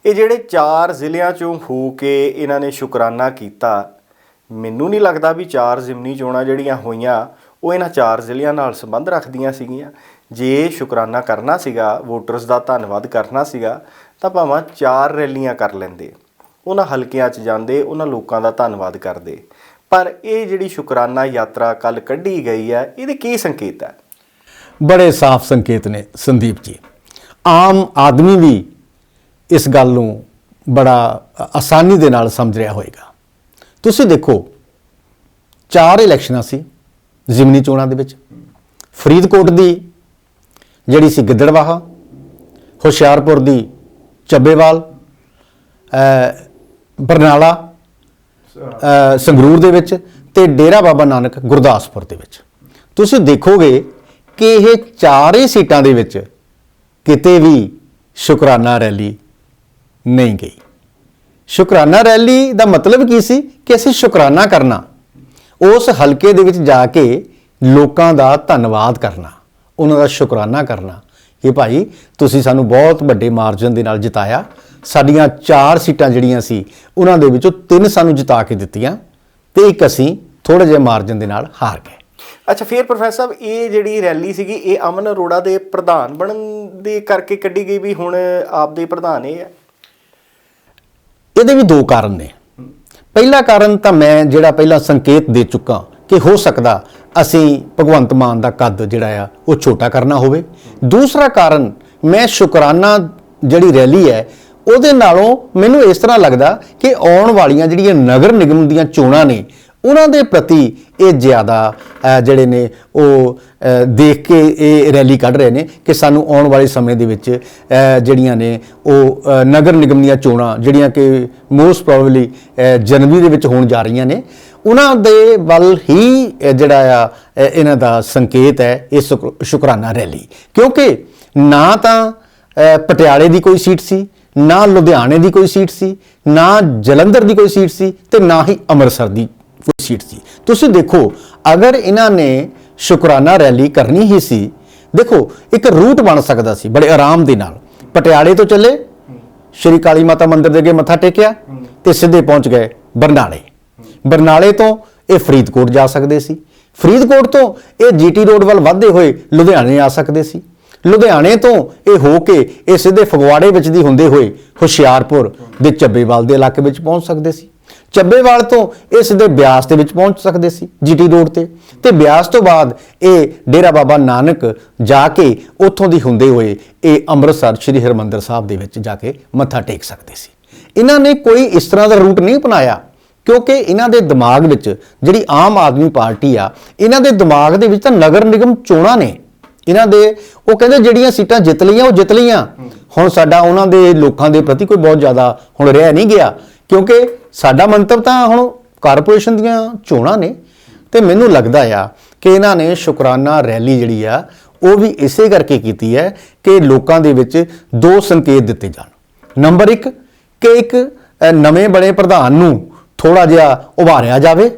S1: ਇਹ ਜਿਹੜੇ ਚਾਰ ਜ਼ਿਲ੍ਹਿਆਂ ਚੋਂ ਹੋ ਕੇ ਇਹਨਾਂ ਨੇ ਸ਼ੁਕਰਾਨਾ ਕੀਤਾ, ਮੈਨੂੰ ਨਹੀਂ ਲੱਗਦਾ ਵੀ ਚਾਰ ਜ਼ਿਮਨੀ ਚੋਣਾਂ ਜਿਹੜੀਆਂ ਹੋਈਆਂ ਉਹ ਇਹਨਾਂ ਚਾਰ ਜ਼ਿਲ੍ਹਿਆਂ ਨਾਲ ਸੰਬੰਧ ਰੱਖਦੀਆਂ ਸੀਗੀਆਂ। ਜੇ ਸ਼ੁਕਰਾਨਾ ਕਰਨਾ ਸੀਗਾ, ਵੋਟਰਸ ਦਾ ਧੰਨਵਾਦ ਕਰਨਾ ਸੀਗਾ, ਤਾਂ ਭਾਵੇਂ ਚਾਰ ਰੈਲੀਆਂ ਕਰ ਲੈਂਦੇ। ਉਹਨਾਂ ਹਲਕਿਆਂ 'ਚ ਜਾਂਦੇ, ਉਹਨਾਂ ਲੋਕਾਂ ਦਾ ਧੰਨਵਾਦ ਕਰਦੇ। ਪਰ ਇਹ ਜਿਹੜੀ ਸ਼ੁਕਰਾਨਾ ਯਾਤਰਾ ਕੱਲ ਕੱਢੀ ਗਈ ਹੈ, ਇਹਦੇ ਕੀ ਸੰਕੇਤ ਹੈ?
S2: ਬੜੇ ਸਾਫ਼ ਸੰਕੇਤ ਨੇ ਸੰਦੀਪ ਜੀ। ਆਮ ਆਦਮੀ ਵੀ ਇਸ ਗੱਲ ਨੂੰ ਬੜਾ ਆਸਾਨੀ ਦੇ ਨਾਲ ਸਮਝ ਰਿਹਾ ਹੋਵੇਗਾ ਤੁਸੀਂ ਦੇਖੋ, ਚਾਰ ਇਲੈਕਸ਼ਨਾਂ ਸੀ। ਜ਼ਿਮਨੀ ਚੋਣਾਂ ਦੇ ਵਿੱਚ। ਫਰੀਦਕੋਟ ਦੀ ਜਿਹੜੀ ਸੀ ਗਿੱਦੜਵਾਹਾ, ਹੁਸ਼ਿਆਰਪੁਰ ਦੀ ਚੱਬੇਵਾਲ ਬਰਨਾਲਾ ਸੰਗਰੂਰ ਦੇ ਵਿੱਚ ਤੇ ਡੇਰਾ ਬਾਬਾ ਨਾਨਕ ਗੁਰਦਾਸਪੁਰ ਦੇ ਵਿੱਚ। ਤੁਸੀਂ ਦੇਖੋਗੇ ਕਿ ਇਹ ਚਾਰੇ ਸੀਟਾਂ ਦੇ ਵਿੱਚ ਕਿਤੇ ਵੀ ਸ਼ੁਕਰਾਨਾ ਰੈਲੀ ਨਹੀਂ ਗਈ। ਸ਼ੁਕਰਾਨਾ ਰੈਲੀ ਦਾ ਮਤਲਬ ਕੀ ਸੀ? ਕਿ ਅਸੀਂ ਸ਼ੁਕਰਾਨਾ ਕਰਨਾ ਉਸ ਹਲਕੇ ਦੇ ਵਿੱਚ ਜਾ ਕੇ ਲੋਕਾਂ ਦਾ ਧੰਨਵਾਦ ਕਰਨਾ ਉਹਨਾਂ ਦਾ ਸ਼ੁਕਰਾਨਾ ਕਰਨਾ। ਕਿ ਭਾਈ ਤੁਸੀਂ ਸਾਨੂੰ ਬਹੁਤ ਵੱਡੇ ਮਾਰਜਨ ਦੇ ਨਾਲ ਜਿਤਾਇਆ। ਸਾਡੀਆਂ ਚਾਰ ਸੀਟਾਂ ਜਿਹੜੀਆਂ ਸੀ ਉਹਨਾਂ ਦੇ ਵਿੱਚੋਂ ਤਿੰਨ ਸਾਨੂੰ ਜਿਤਾ ਕੇ ਦਿੱਤੀਆਂ ਤੇ ਇੱਕ ਅਸੀਂ ਥੋੜੇ ਜਿਹੇ ਮਾਰਜਨ ਦੇ ਨਾਲ ਹਾਰ ਗਏ।
S1: ਅੱਛਾ ਫਿਰ ਪ੍ਰੋਫੈਸਰ ਸਾਹਿਬ ਇਹ ਜਿਹੜੀ ਰੈਲੀ ਸੀਗੀ ਇਹ ਅਮਨ ਅਰੋੜਾ ਦੇ ਪ੍ਰਧਾਨ ਬਣਨ ਦੇ ਕਰਕੇ ਕੱਢੀ ਗਈ ਵੀ ਹੁਣ ਆਪ ਦੇ ਪ੍ਰਧਾਨ ਇਹ ਆ
S2: ਇਹਦੇ ਵੀ ਦੋ ਕਾਰਨ ਨੇ। ਪਹਿਲਾ ਕਾਰਨ ਤਾਂ ਮੈਂ ਜਿਹੜਾ ਪਹਿਲਾਂ ਸੰਕੇਤ ਦੇ ਚੁੱਕਾ ਕਿ ਹੋ ਸਕਦਾ ਅਸੀਂ ਭਗਵੰਤ ਮਾਨ ਦਾ ਕੱਦ ਜਿਹੜਾ ਆ, ਉਹ ਛੋਟਾ ਕਰਨਾ ਹੋਵੇ। ਦੂਸਰਾ ਕਾਰਨ, ਮੈਂ ਸ਼ੁਕਰਾਨਾ ਜਿਹੜੀ ਰੈਲੀ ਹੈ, ਉਹਦੇ ਨਾਲੋਂ ਮੈਨੂੰ ਇਸ ਤਰ੍ਹਾਂ ਲੱਗਦਾ ਕਿ ਆਉਣ ਵਾਲੀਆਂ ਜਿਹੜੀਆਂ ਨਗਰ ਨਿਗਮ ਦੀਆਂ ਚੋਣਾਂ ਨੇ ਉਹਨਾਂ ਦੇ ਪ੍ਰਤੀ ਇਹ ਜ਼ਿਆਦਾ ਜਿਹੜੇ ਨੇ ਉਹ ਦੇਖ ਕੇ ਇਹ ਰੈਲੀ ਕੱਢ ਰਹੇ ਨੇ ਕਿ ਸਾਨੂੰ ਆਉਣ ਵਾਲੇ ਸਮੇਂ ਦੇ ਵਿੱਚ ਜਿਹੜੀਆਂ ਨੇ ਉਹ ਨਗਰ ਨਿਗਮ ਦੀਆਂ ਚੋਣਾਂ ਜਿਹੜੀਆਂ ਕਿ ਮੋਸਟ ਪ੍ਰੋਬਬਲੀ ਜਨਵਰੀ ਦੇ ਵਿੱਚ ਹੋਣ ਜਾ ਰਹੀਆਂ ਨੇ, ਉਹਨਾਂ ਦੇ ਵੱਲ ਹੀ ਜਿਹੜਾ ਆ ਇਹਨਾਂ ਦਾ ਸੰਕੇਤ ਹੈ ਇਹ ਸ਼ੁਕ- ਸ਼ੁਕਰਾਨਾ ਰੈਲੀ। ਕਿਉਂਕਿ ਨਾ ਤਾਂ ਪਟਿਆਲੇ ਦੀ ਕੋਈ ਸੀਟ ਸੀ, ਨਾ ਲੁਧਿਆਣੇ ਦੀ ਕੋਈ ਸੀਟ ਸੀ, ਨਾ ਜਲੰਧਰ ਦੀ ਕੋਈ ਸੀਟ ਸੀ ਤੇ ਨਾ ਹੀ ਅੰਮ੍ਰਿਤਸਰ ਦੀ ਸੀਟ ਸੀ। ਤੁਸੀਂ ਦੇਖੋ, ਅਗਰ ਇਹਨਾਂ ਨੇ ਸ਼ੁਕਰਾਨਾ ਰੈਲੀ ਕਰਨੀ ਹੀ ਸੀ, ਦੇਖੋ, ਇੱਕ ਰੂਟ ਬਣ ਸਕਦਾ ਸੀ, ਬੜੇ ਆਰਾਮ ਦੇ ਨਾਲ। ਪਟਿਆਲੇ ਤੋਂ ਚੱਲੇ, ਸ਼੍ਰੀ ਕਾਲੀ ਮਾਤਾ ਮੰਦਿਰ ਦੇ ਅੱਗੇ ਮੱਥਾ ਟੇਕਿਆ ਤੇ ਸਿੱਧੇ ਪਹੁੰਚ ਗਏ ਬਰਨਾਲੇ। ਬਰਨਾਲੇ ਤੋਂ ਇਹ ਫਰੀਦਕੋਟ ਜਾ ਸਕਦੇ ਸੀ। ਫਰੀਦਕੋਟ ਤੋਂ ਇਹ ਜੀਟੀ ਰੋਡ ਵੱਲ ਵੱਧਦੇ ਹੋਏ ਲੁਧਿਆਣੇ ਆ ਸਕਦੇ ਸੀ। ਲੁਧਿਆਣੇ ਤੋਂ ਇਹ ਹੋ ਕੇ ਇਹ ਸਿੱਧੇ ਫਗਵਾੜੇ ਵਿੱਚ ਦੀ ਹੁੰਦੇ ਹੋਏ ਹੁਸ਼ਿਆਰਪੁਰ ਦੇ ਚੱਬੇਵਾਲ ਦੇ ਇਲਾਕੇ ਵਿੱਚ ਪਹੁੰਚ ਸਕਦੇ ਸੀ। ਚੱਬੇਵਾਲ ਤੋਂ ਇਹ ਸਿੱਧੇ ਬਿਆਸ ਦੇ ਵਿੱਚ ਪਹੁੰਚ ਸਕਦੇ ਸੀ ਜੀਟੀ ਰੋਡ ਤੇ। ਤੇ ਬਿਆਸ ਤੋਂ ਬਾਅਦ ਇਹ ਡੇਰਾ ਬਾਬਾ ਨਾਨਕ ਜਾ ਕੇ ਉੱਥੋਂ ਦੀ ਹੁੰਦੇ ਹੋਏ ਇਹ ਅੰਮ੍ਰਿਤਸਰ ਸ੍ਰੀ ਹਰਿਮੰਦਰ ਸਾਹਿਬ ਦੇ ਵਿੱਚ ਜਾ ਕੇ ਮੱਥਾ ਟੇਕ ਸਕਦੇ ਸੀ। ਇਹਨਾਂ ਨੇ ਕੋਈ ਇਸ ਤਰ੍ਹਾਂ ਦਾ ਰੂਟ ਨਹੀਂ ਅਪਣਾਇਆ, ਕਿਉਂਕਿ ਇਹਨਾਂ ਦੇ ਦਿਮਾਗ ਵਿੱਚ ਜਿਹੜੀ ਆਮ ਆਦਮੀ ਪਾਰਟੀ ਆ, ਇਹਨਾਂ ਦੇ ਦਿਮਾਗ ਦੇ ਵਿੱਚ ਤਾਂ ਨਗਰ ਨਿਗਮ ਚੋਣਾਂ ਨੇ। ਇਹਨਾਂ ਦੇ ਉਹ ਕਹਿੰਦੇ ਜਿਹੜੀਆਂ ਸੀਟਾਂ ਜਿੱਤ ਲਈਆਂ, ਉਹ ਜਿੱਤ ਲਈਆਂ। ਹੁਣ ਸਾਡਾ ਉਹਨਾਂ ਦੇ ਲੋਕਾਂ ਦੇ ਪ੍ਰਤੀ ਕੋਈ ਬਹੁਤ ਜ਼ਿਆਦਾ ਹੁਣ ਰਹਿ ਨਹੀਂ ਗਿਆ। ਕਿਉਂਕਿ ਸਾਡਾ ਮੰਤਵ ਤਾਂ ਹੁਣ ਕਾਰਪੋਰੇਸ਼ਨ ਦੀਆਂ ਚੋਣਾਂ ਨੇ ਤੇ ਮੈਨੂੰ ਲੱਗਦਾ ਆ ਕਿ ਇਹਨਾਂ ਨੇ ਸ਼ੁਕਰਾਨਾ ਰੈਲੀ ਜਿਹੜੀ ਆ, ਉਹ ਵੀ ਇਸੇ ਕਰਕੇ ਕੀਤੀ ਹੈ ਕਿ ਲੋਕਾਂ ਦੇ ਵਿੱਚ ਦੋ ਸੰਕੇਤ ਦਿੱਤੇ ਜਾਣ। ਨੰਬਰ 1 ਕਿ ਇੱਕ ਨਵੇਂ ਬਣੇ ਪ੍ਰਧਾਨ ਨੂੰ ਥੋੜਾ ਜਿਹਾ ਉਭਾਰਿਆ ਜਾਵੇ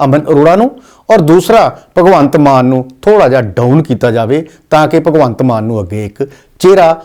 S2: ਅਮਨ ਅਰੋੜਾ ਨੂੰ ਔਰ ਦੂਸਰਾ, ਭਗਵੰਤ ਮਾਨ ਨੂੰ ਥੋੜਾ ਜਿਹਾ ਡਾਊਨ ਕੀਤਾ ਜਾਵੇ ਤਾਂ ਕਿ ਭਗਵੰਤ ਮਾਨ ਨੂੰ ਅੱਗੇ ਇੱਕ ਚਿਹਰਾ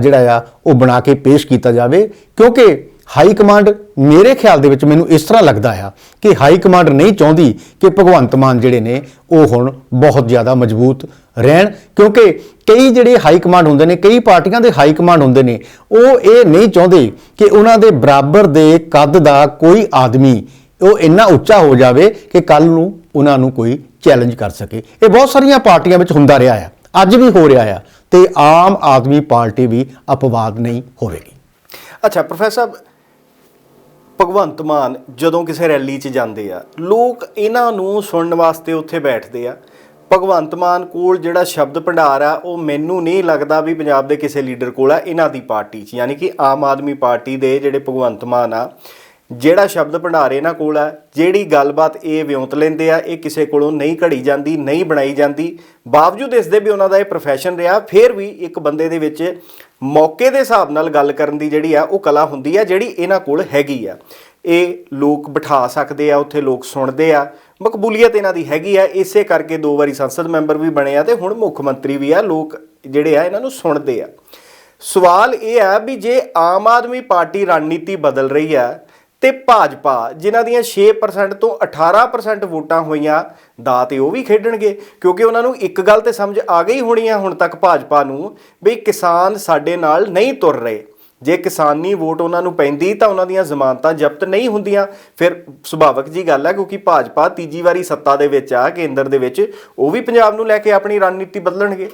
S2: ਜਿਹੜਾ ਆ, ਉਹ ਬਣਾ ਕੇ ਪੇਸ਼ ਕੀਤਾ ਜਾਵੇ। ਕਿਉਂਕਿ ਹਾਈ ਕਮਾਂਡ ਮੇਰੇ ਖਿਆਲ ਦੇ ਵਿੱਚ ਮੈਨੂੰ ਇਸ ਤਰ੍ਹਾਂ ਲੱਗਦਾ ਆ ਕਿ ਹਾਈ ਕਮਾਂਡ ਨਹੀਂ ਚਾਹੁੰਦੀ ਕਿ ਭਗਵੰਤ ਮਾਨ ਜਿਹੜੇ ਨੇ ਉਹ ਹੁਣ ਬਹੁਤ ਜ਼ਿਆਦਾ ਮਜ਼ਬੂਤ ਰਹਿਣ, ਕਿਉਂਕਿ ਕਈ ਜਿਹੜੇ ਹਾਈ ਕਮਾਂਡ ਹੁੰਦੇ ਨੇ, ਕਈ ਪਾਰਟੀਆਂ ਦੇ ਹਾਈ ਕਮਾਂਡ ਹੁੰਦੇ ਨੇ, ਉਹ ਇਹ ਨਹੀਂ ਚਾਹੁੰਦੇ ਕਿ ਉਹਨਾਂ ਦੇ ਬਰਾਬਰ ਦੇ ਕੱਦ ਦਾ ਕੋਈ ਆਦਮੀ ਉਹ ਇੰਨਾ ਉੱਚਾ ਹੋ ਜਾਵੇ ਕਿ ਕੱਲ ਨੂੰ ਉਹਨਾਂ ਨੂੰ ਕੋਈ ਚੈਲੰਜ ਕਰ ਸਕੇ। ਇਹ ਬਹੁਤ ਸਾਰੀਆਂ ਪਾਰਟੀਆਂ ਵਿੱਚ ਹੁੰਦਾ ਰਿਹਾ ਆ। ਅੱਜ ਵੀ ਹੋ ਰਿਹਾ ਆ ਤੇ ਆਮ ਆਦਮੀ ਪਾਰਟੀ ਵੀ ਅਪਵਾਦ ਨਹੀਂ ਹੋਵੇਗੀ।
S1: ਅੱਛਾ, ਪ੍ਰੋਫੈਸਰ ਸਾਹਿਬ ਭਗਵੰਤ ਮਾਨ ਜਦੋਂ ਕਿਸੇ ਰੈਲੀ 'ਚ ਜਾਂਦੇ ਆ, ਲੋਕ ਇਹਨਾਂ ਨੂੰ ਸੁਣਨ ਵਾਸਤੇ ਉੱਥੇ ਬੈਠਦੇ ਆ। ਭਗਵੰਤ ਮਾਨ ਕੋਲ ਜਿਹੜਾ ਸ਼ਬਦ ਭੰਡਾਰ ਆ, ਉਹ ਮੈਨੂੰ ਨਹੀਂ ਲੱਗਦਾ ਵੀ ਪੰਜਾਬ ਦੇ ਕਿਸੇ ਲੀਡਰ ਕੋਲ ਆ, ਇਹਨਾਂ ਦੀ ਪਾਰਟੀ 'ਚ। ਯਾਨੀ ਕਿ ਆਮ ਆਦਮੀ ਪਾਰਟੀ ਦੇ ਜਿਹੜੇ ਭਗਵੰਤ ਮਾਨ ਆ ਜਿਹੜਾ ਸ਼ਬਦ ਭੰਡਾਰ ਇਹਨਾਂ ਕੋਲ ਆ ਜਿਹੜੀ ਗੱਲਬਾਤ ਇਹ ਵਿਉਂਤ ਲੈਂਦੇ ਆ, ਇਹ ਕਿਸੇ ਕੋਲੋਂ ਨਹੀਂ ਘੜੀ ਜਾਂਦੀ, ਨਹੀਂ ਬਣਾਈ ਜਾਂਦੀ। ਬਾਵਜੂਦ ਇਸ ਦੇ ਵੀ ਉਹਨਾਂ ਦਾ ਇਹ ਪ੍ਰੋਫੈਸ਼ਨ ਰਿਹਾ, ਫਿਰ ਵੀ ਇੱਕ ਬੰਦੇ ਦੇ ਵਿੱਚ ਮੌਕੇ ਦੇ ਹਿਸਾਬ ਨਾਲ ਗੱਲ ਕਰਨ ਦੀ ਜਿਹੜੀ ਆ, ਉਹ ਕਲਾ ਹੁੰਦੀ ਆ, ਜਿਹੜੀ ਇਹਨਾਂ ਕੋਲ ਹੈਗੀ ਆ। ਇਹ ਲੋਕ ਬਿਠਾ ਸਕਦੇ ਆ, ਉੱਥੇ ਲੋਕ ਸੁਣਦੇ ਆ, ਮਕਬੂਲੀਅਤ ਇਹਨਾਂ ਦੀ ਹੈਗੀ ਆ। ਇਸੇ ਕਰਕੇ ਦੋ ਵਾਰੀ ਸੰਸਦ ਮੈਂਬਰ ਵੀ ਬਣੇ ਆ ਤੇ ਹੁਣ ਮੁੱਖ ਮੰਤਰੀ ਵੀ ਆ, ਲੋਕ ਜਿਹੜੇ ਆ, ਇਹਨਾਂ ਨੂੰ ਸੁਣਦੇ ਆ। ਸਵਾਲ ਇਹ ਆ ਵੀ ਜੇ ਆਮ ਆਦਮੀ ਪਾਰਟੀ ਰਣਨੀਤੀ ਬਦਲ ਰਹੀ ਆ ਤੇ ਭਾਜਪਾ, ਜਿਨ੍ਹਾਂ ਦੀਆਂ 6% ਤੋਂ 18% ਵੋਟਾਂ ਹੋਈਆਂ, ਦਾ ਤੇ ਉਹ ਵੀ ਖੇਡਣਗੇ। ਕਿਉਂਕਿ ਉਹਨਾਂ ਨੂੰ ਇੱਕ ਗੱਲ ਤੇ ਸਮਝ ਆ ਗਈ ਹੋਣੀ ਆ ਹੁਣ ਤੱਕ ਭਾਜਪਾ ਨੂੰ, ਵੀ ਕਿਸਾਨ ਸਾਡੇ ਨਾਲ ਨਹੀਂ ਤੁਰ ਰਹੇ। ਜੇ ਕਿਸਾਨੀ ਵੋਟ ਉਹਨਾਂ ਨੂੰ ਪੈਂਦੀ ਤਾਂ ਉਹਨਾਂ ਦੀਆਂ ਜ਼ਮਾਨਤਾਂ ਜ਼ਬਤ ਨਹੀਂ ਹੁੰਦੀਆਂ। ਫਿਰ ਸੁਭਾਵਕ ਜੀ ਗੱਲ ਹੈ ਕਿਉਂਕਿ ਭਾਜਪਾ ਤੀਜੀ ਵਾਰੀ ਸੱਤਾ ਦੇ ਵਿੱਚ ਆ, ਕੇਂਦਰ ਦੇ ਵਿੱਚ, ਉਹ ਵੀ ਪੰਜਾਬ ਨੂੰ ਲੈ ਕੇ ਆਪਣੀ ਰਣਨੀਤੀ ਬਦਲਣਗੇ।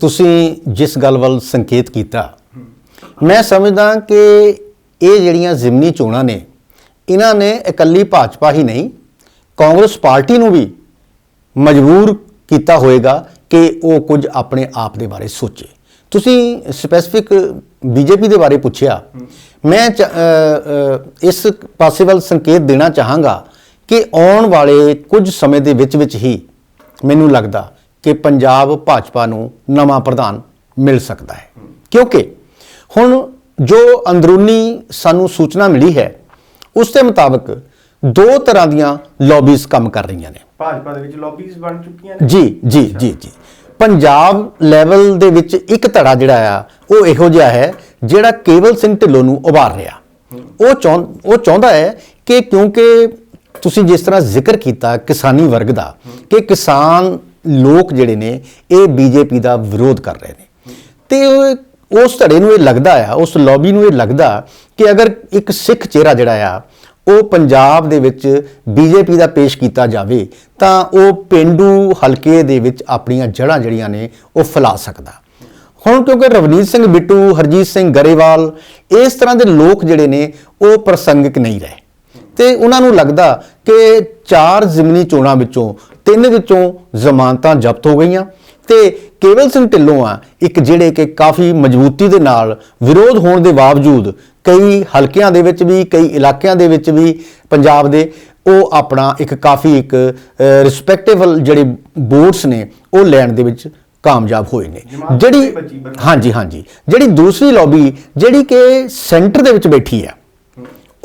S2: ਤੁਸੀਂ ਜਿਸ ਗੱਲ ਵੱਲ ਸੰਕੇਤ ਕੀਤਾ, ਮੈਂ ਸਮਝਦਾ ਕਿ ਇਹ ਜਿਹੜੀਆਂ ਜ਼ਿਮਨੀ ਚੋਣਾਂ ਨੇ, ਇਹਨਾਂ ਨੇ ਇਕੱਲੀ ਭਾਜਪਾ ਹੀ ਨਹੀਂ, ਕਾਂਗਰਸ ਪਾਰਟੀ ਨੂੰ ਵੀ ਮਜਬੂਰ ਕੀਤਾ ਹੋਏਗਾ ਕਿ ਉਹ ਕੁਝ ਆਪਣੇ ਆਪ ਦੇ ਬਾਰੇ ਸੋਚੇ। ਤੁਸੀਂ ਸਪੈਸੀਫਿਕ ਬੀਜੇਪੀ ਦੇ ਬਾਰੇ ਪੁੱਛਿਆ। ਮੈਂ ਚ- ਇਸ ਪਾਸੇ ਵੱਲ ਸੰਕੇਤ ਦੇਣਾ ਚਾਹਾਂਗਾ ਕਿ ਆਉਣ ਵਾਲੇ ਕੁਝ ਸਮੇਂ ਦੇ ਵਿੱਚ ਵਿੱਚ ਹੀ ਮੈਨੂੰ ਲੱਗਦਾ ਕਿ ਪੰਜਾਬ ਭਾਜਪਾ ਨੂੰ ਨਵਾਂ ਪ੍ਰਧਾਨ ਮਿਲ ਸਕਦਾ ਹੈ। ਕਿਉਂਕਿ ਹੁਣ ਜੋ ਅੰਦਰੂਨੀ ਸਾਨੂੰ ਸੂਚਨਾ ਮਿਲੀ ਹੈ ਉਸ ਦੇ ਮੁਤਾਬਕ ਦੋ ਤਰ੍ਹਾਂ ਦੀਆਂ ਲੌਬੀਜ਼ ਕੰਮ ਕਰ ਰਹੀਆਂ ਨੇ।
S1: ਭਾਜਪਾ ਦੇ ਵਿੱਚ ਲੌਬੀਜ਼ ਬਣ ਚੁੱਕੀਆਂ ਨੇ?
S2: ਜੀ ਜੀ ਜੀ ਜੀ। ਪੰਜਾਬ ਲੈਵਲ ਦੇ ਵਿੱਚ ਇੱਕ ਧੜਾ ਜਿਹੜਾ ਆ ਉਹ ਇਹੋ ਜਿਹਾ ਹੈ ਜਿਹੜਾ ਕੇਵਲ ਸਿੰਘ ਢਿੱਲੋਂ ਨੂੰ ਉਭਾਰ ਰਿਹਾ। ਉਹ ਉਹ ਚਾਹੁੰਦਾ ਹੈ ਕਿ ਕਿਉਂਕਿ ਤੁਸੀਂ ਜਿਸ ਤਰ੍ਹਾਂ ਜ਼ਿਕਰ ਕੀਤਾ ਕਿਸਾਨੀ ਵਰਗ ਦਾ ਕਿ ਕਿਸਾਨ ਲੋਕ ਜਿਹੜੇ ਨੇ ਇਹ ਬੀਜੇਪੀ ਦਾ ਵਿਰੋਧ ਕਰ ਰਹੇ ਨੇ। ਤੇ ਉਸ ਧੜੇ ਨੂੰ ਇਹ ਲੱਗਦਾ ਆ, ਉਸ ਲੌਬੀ ਨੂੰ ਇਹ ਲੱਗਦਾ ਕਿ ਅਗਰ ਇੱਕ ਸਿੱਖ ਚਿਹਰਾ ਜਿਹੜਾ ਆ, ਉਹ ਪੰਜਾਬ ਦੇ ਵਿੱਚ ਬੀਜੇਪੀ ਦਾ ਪੇਸ਼ ਕੀਤਾ ਜਾਵੇ, ਤਾਂ ਉਹ ਪਿੰਡੂ ਹਲਕੇ ਦੇ ਵਿੱਚ ਆਪਣੀਆਂ ਜੜ੍ਹਾਂ ਜਿਹੜੀਆਂ ਨੇ, ਉਹ ਫੈਲਾ ਸਕਦਾ। ਹੁਣ ਕਿਉਂਕਿ ਰਵਨੀਤ ਸਿੰਘ ਬਿੱਟੂ, ਹਰਜੀਤ ਸਿੰਘ ਗਰੇਵਾਲ, ਇਸ ਤਰ੍ਹਾਂ ਦੇ ਲੋਕ ਜਿਹੜੇ ਨੇ, ਉਹ ਪ੍ਰਸੰਗਿਕ ਨਹੀਂ ਰਹੇ। ਤੇ ਉਹਨਾਂ ਨੂੰ ਲੱਗਦਾ ਕਿ ਚਾਰ ਜ਼ਿਮਨੀ ਚੋਣਾਂ ਵਿੱਚੋਂ ਤਿੰਨ ਵਿੱਚੋਂ ਜ਼ਮਾਨਤਾਂ ਜ਼ਬਤ ਹੋ ਗਈਆਂ। ਤੇ ਕੇਵਲ ਸਿੰਘ ਢਿੱਲੋਂ ਆ ਇੱਕ ਜਿਹੜੇ ਕਿ ਕਾਫੀ ਮਜ਼ਬੂਤੀ ਦੇ ਨਾਲ ਵਿਰੋਧ ਹੋਣ ਦੇ ਬਾਵਜੂਦ ਕਈ ਹਲਕਿਆਂ ਦੇ ਵਿੱਚ ਵੀ ਕਈ ਇਲਾਕਿਆਂ ਦੇ ਵਿੱਚ ਵੀ ਪੰਜਾਬ ਦੇ ਉਹ ਆਪਣਾ ਇੱਕ ਕਾਫੀ ਇੱਕ ਰਿਸਪੈਕਟੇਬਲ ਜਿਹੜੇ ਵੋਟਸ ਨੇ ਉਹ ਲੈਣ ਦੇ ਵਿੱਚ ਕਾਮਯਾਬ ਹੋਏ ਨੇ ਜਿਹੜੀ। ਹਾਂਜੀ ਹਾਂਜੀ ਜਿਹੜੀ ਦੂਸਰੀ ਲੌਬੀ ਜਿਹੜੀ ਕਿ ਸੈਂਟਰ ਦੇ ਵਿੱਚ ਬੈਠੀ ਆ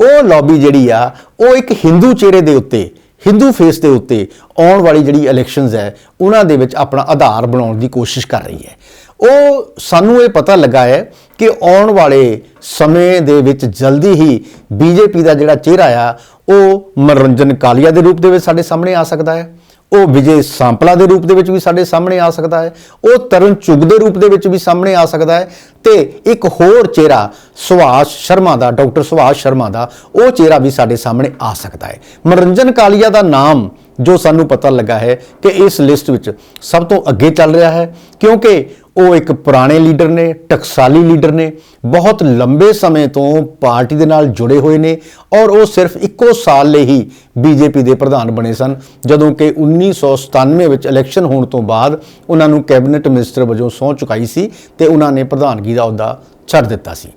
S2: ਉਹ ਲੌਬੀ ਜਿਹੜੀ ਆ ਉਹ ਇੱਕ ਹਿੰਦੂ ਚਿਹਰੇ ਦੇ ਉੱਤੇ ਹਿੰਦੂ ਫੇਸ ਦੇ ਉੱਤੇ ਆਉਣ ਵਾਲੀ ਜਿਹੜੀ ਇਲੈਕਸ਼ਨਸ ਹੈ, ਉਹਨਾਂ ਦੇ ਵਿੱਚ ਆਪਣਾ ਆਧਾਰ ਬਣਾਉਣ ਦੀ ਕੋਸ਼ਿਸ਼ ਕਰ ਰਹੀ ਹੈ। ਉਹ ਸਾਨੂੰ ਇਹ ਪਤਾ ਲੱਗਾ ਹੈ ਕਿ ਆਉਣ ਵਾਲੇ ਸਮੇਂ ਦੇ ਵਿੱਚ ਜਲਦੀ ਹੀ ਬੀਜੇਪੀ ਦਾ ਜਿਹੜਾ ਚਿਹਰਾ ਆ, ਉਹ ਮਨੋਰੰਜਨ ਕਾਲੀਆ ਦੇ ਰੂਪ ਦੇ ਵਿੱਚ ਸਾਡੇ ਸਾਹਮਣੇ ਆ ਸਕਦਾ ਹੈ। ਉਹ ਵਿਜੇ ਸਾਂਪਲਾ ਦੇ ਰੂਪ ਦੇ ਵਿੱਚ ਵੀ ਸਾਡੇ ਸਾਹਮਣੇ ਆ ਸਕਦਾ ਹੈ, ਉਹ ਤਰਨ ਚੁਗ ਦੇ ਰੂਪ ਦੇ ਵਿੱਚ ਵੀ ਸਾਹਮਣੇ ਆ ਸਕਦਾ ਹੈ ਤੇ ਇੱਕ ਹੋਰ ਚਿਹਰਾ ਸੁਭਾਸ਼ ਸ਼ਰਮਾ ਦਾ, ਡਾਕਟਰ ਸੁਭਾਸ਼ ਸ਼ਰਮਾ ਦਾ, ਉਹ ਚਿਹਰਾ ਵੀ ਸਾਡੇ ਸਾਹਮਣੇ ਆ ਸਕਦਾ ਹੈ। ਮਨੋਰੰਜਨ ਕਾਲੀਆ ਦਾ ਨਾਮ ਜੋ ਸਾਨੂੰ ਪਤਾ ਲੱਗਾ ਹੈ ਕਿ ਇਸ ਲਿਸਟ ਵਿੱਚ ਸਭ ਤੋਂ ਅੱਗੇ ਚੱਲ ਰਿਹਾ ਹੈ, ਕਿਉਂਕਿ ਉਹ ਇੱਕ ਪੁਰਾਣੇ ਲੀਡਰ ਨੇ, ਟਕਸਾਲੀ ਲੀਡਰ ਨੇ, ਬਹੁਤ ਲੰਬੇ ਸਮੇਂ ਤੋਂ ਪਾਰਟੀ ਦੇ ਨਾਲ ਜੁੜੇ ਹੋਏ ਨੇ ਔਰ ਉਹ ਸਿਰਫ ਇੱਕੋ ਸਾਲ ਲਈ ਹੀ ਬੀਜੇਪੀ ਦੇ ਪ੍ਰਧਾਨ ਬਣੇ ਸਨ, ਜਦੋਂ ਕਿ 1997 ਵਿੱਚ ਇਲੈਕਸ਼ਨ ਹੋਣ ਤੋਂ ਬਾਅਦ ਉਹਨਾਂ ਨੂੰ ਕੈਬਨਿਟ ਮਿਨਿਸਟਰ ਵਜੋਂ ਸਹੁੰ ਚੁਕਾਈ ਸੀ ਤੇ ਉਹਨਾਂ ਨੇ ਪ੍ਰਧਾਨਗੀ ਦਾ ਅਹੁਦਾ ਛੱਡ ਦਿੱਤਾ ਸੀ।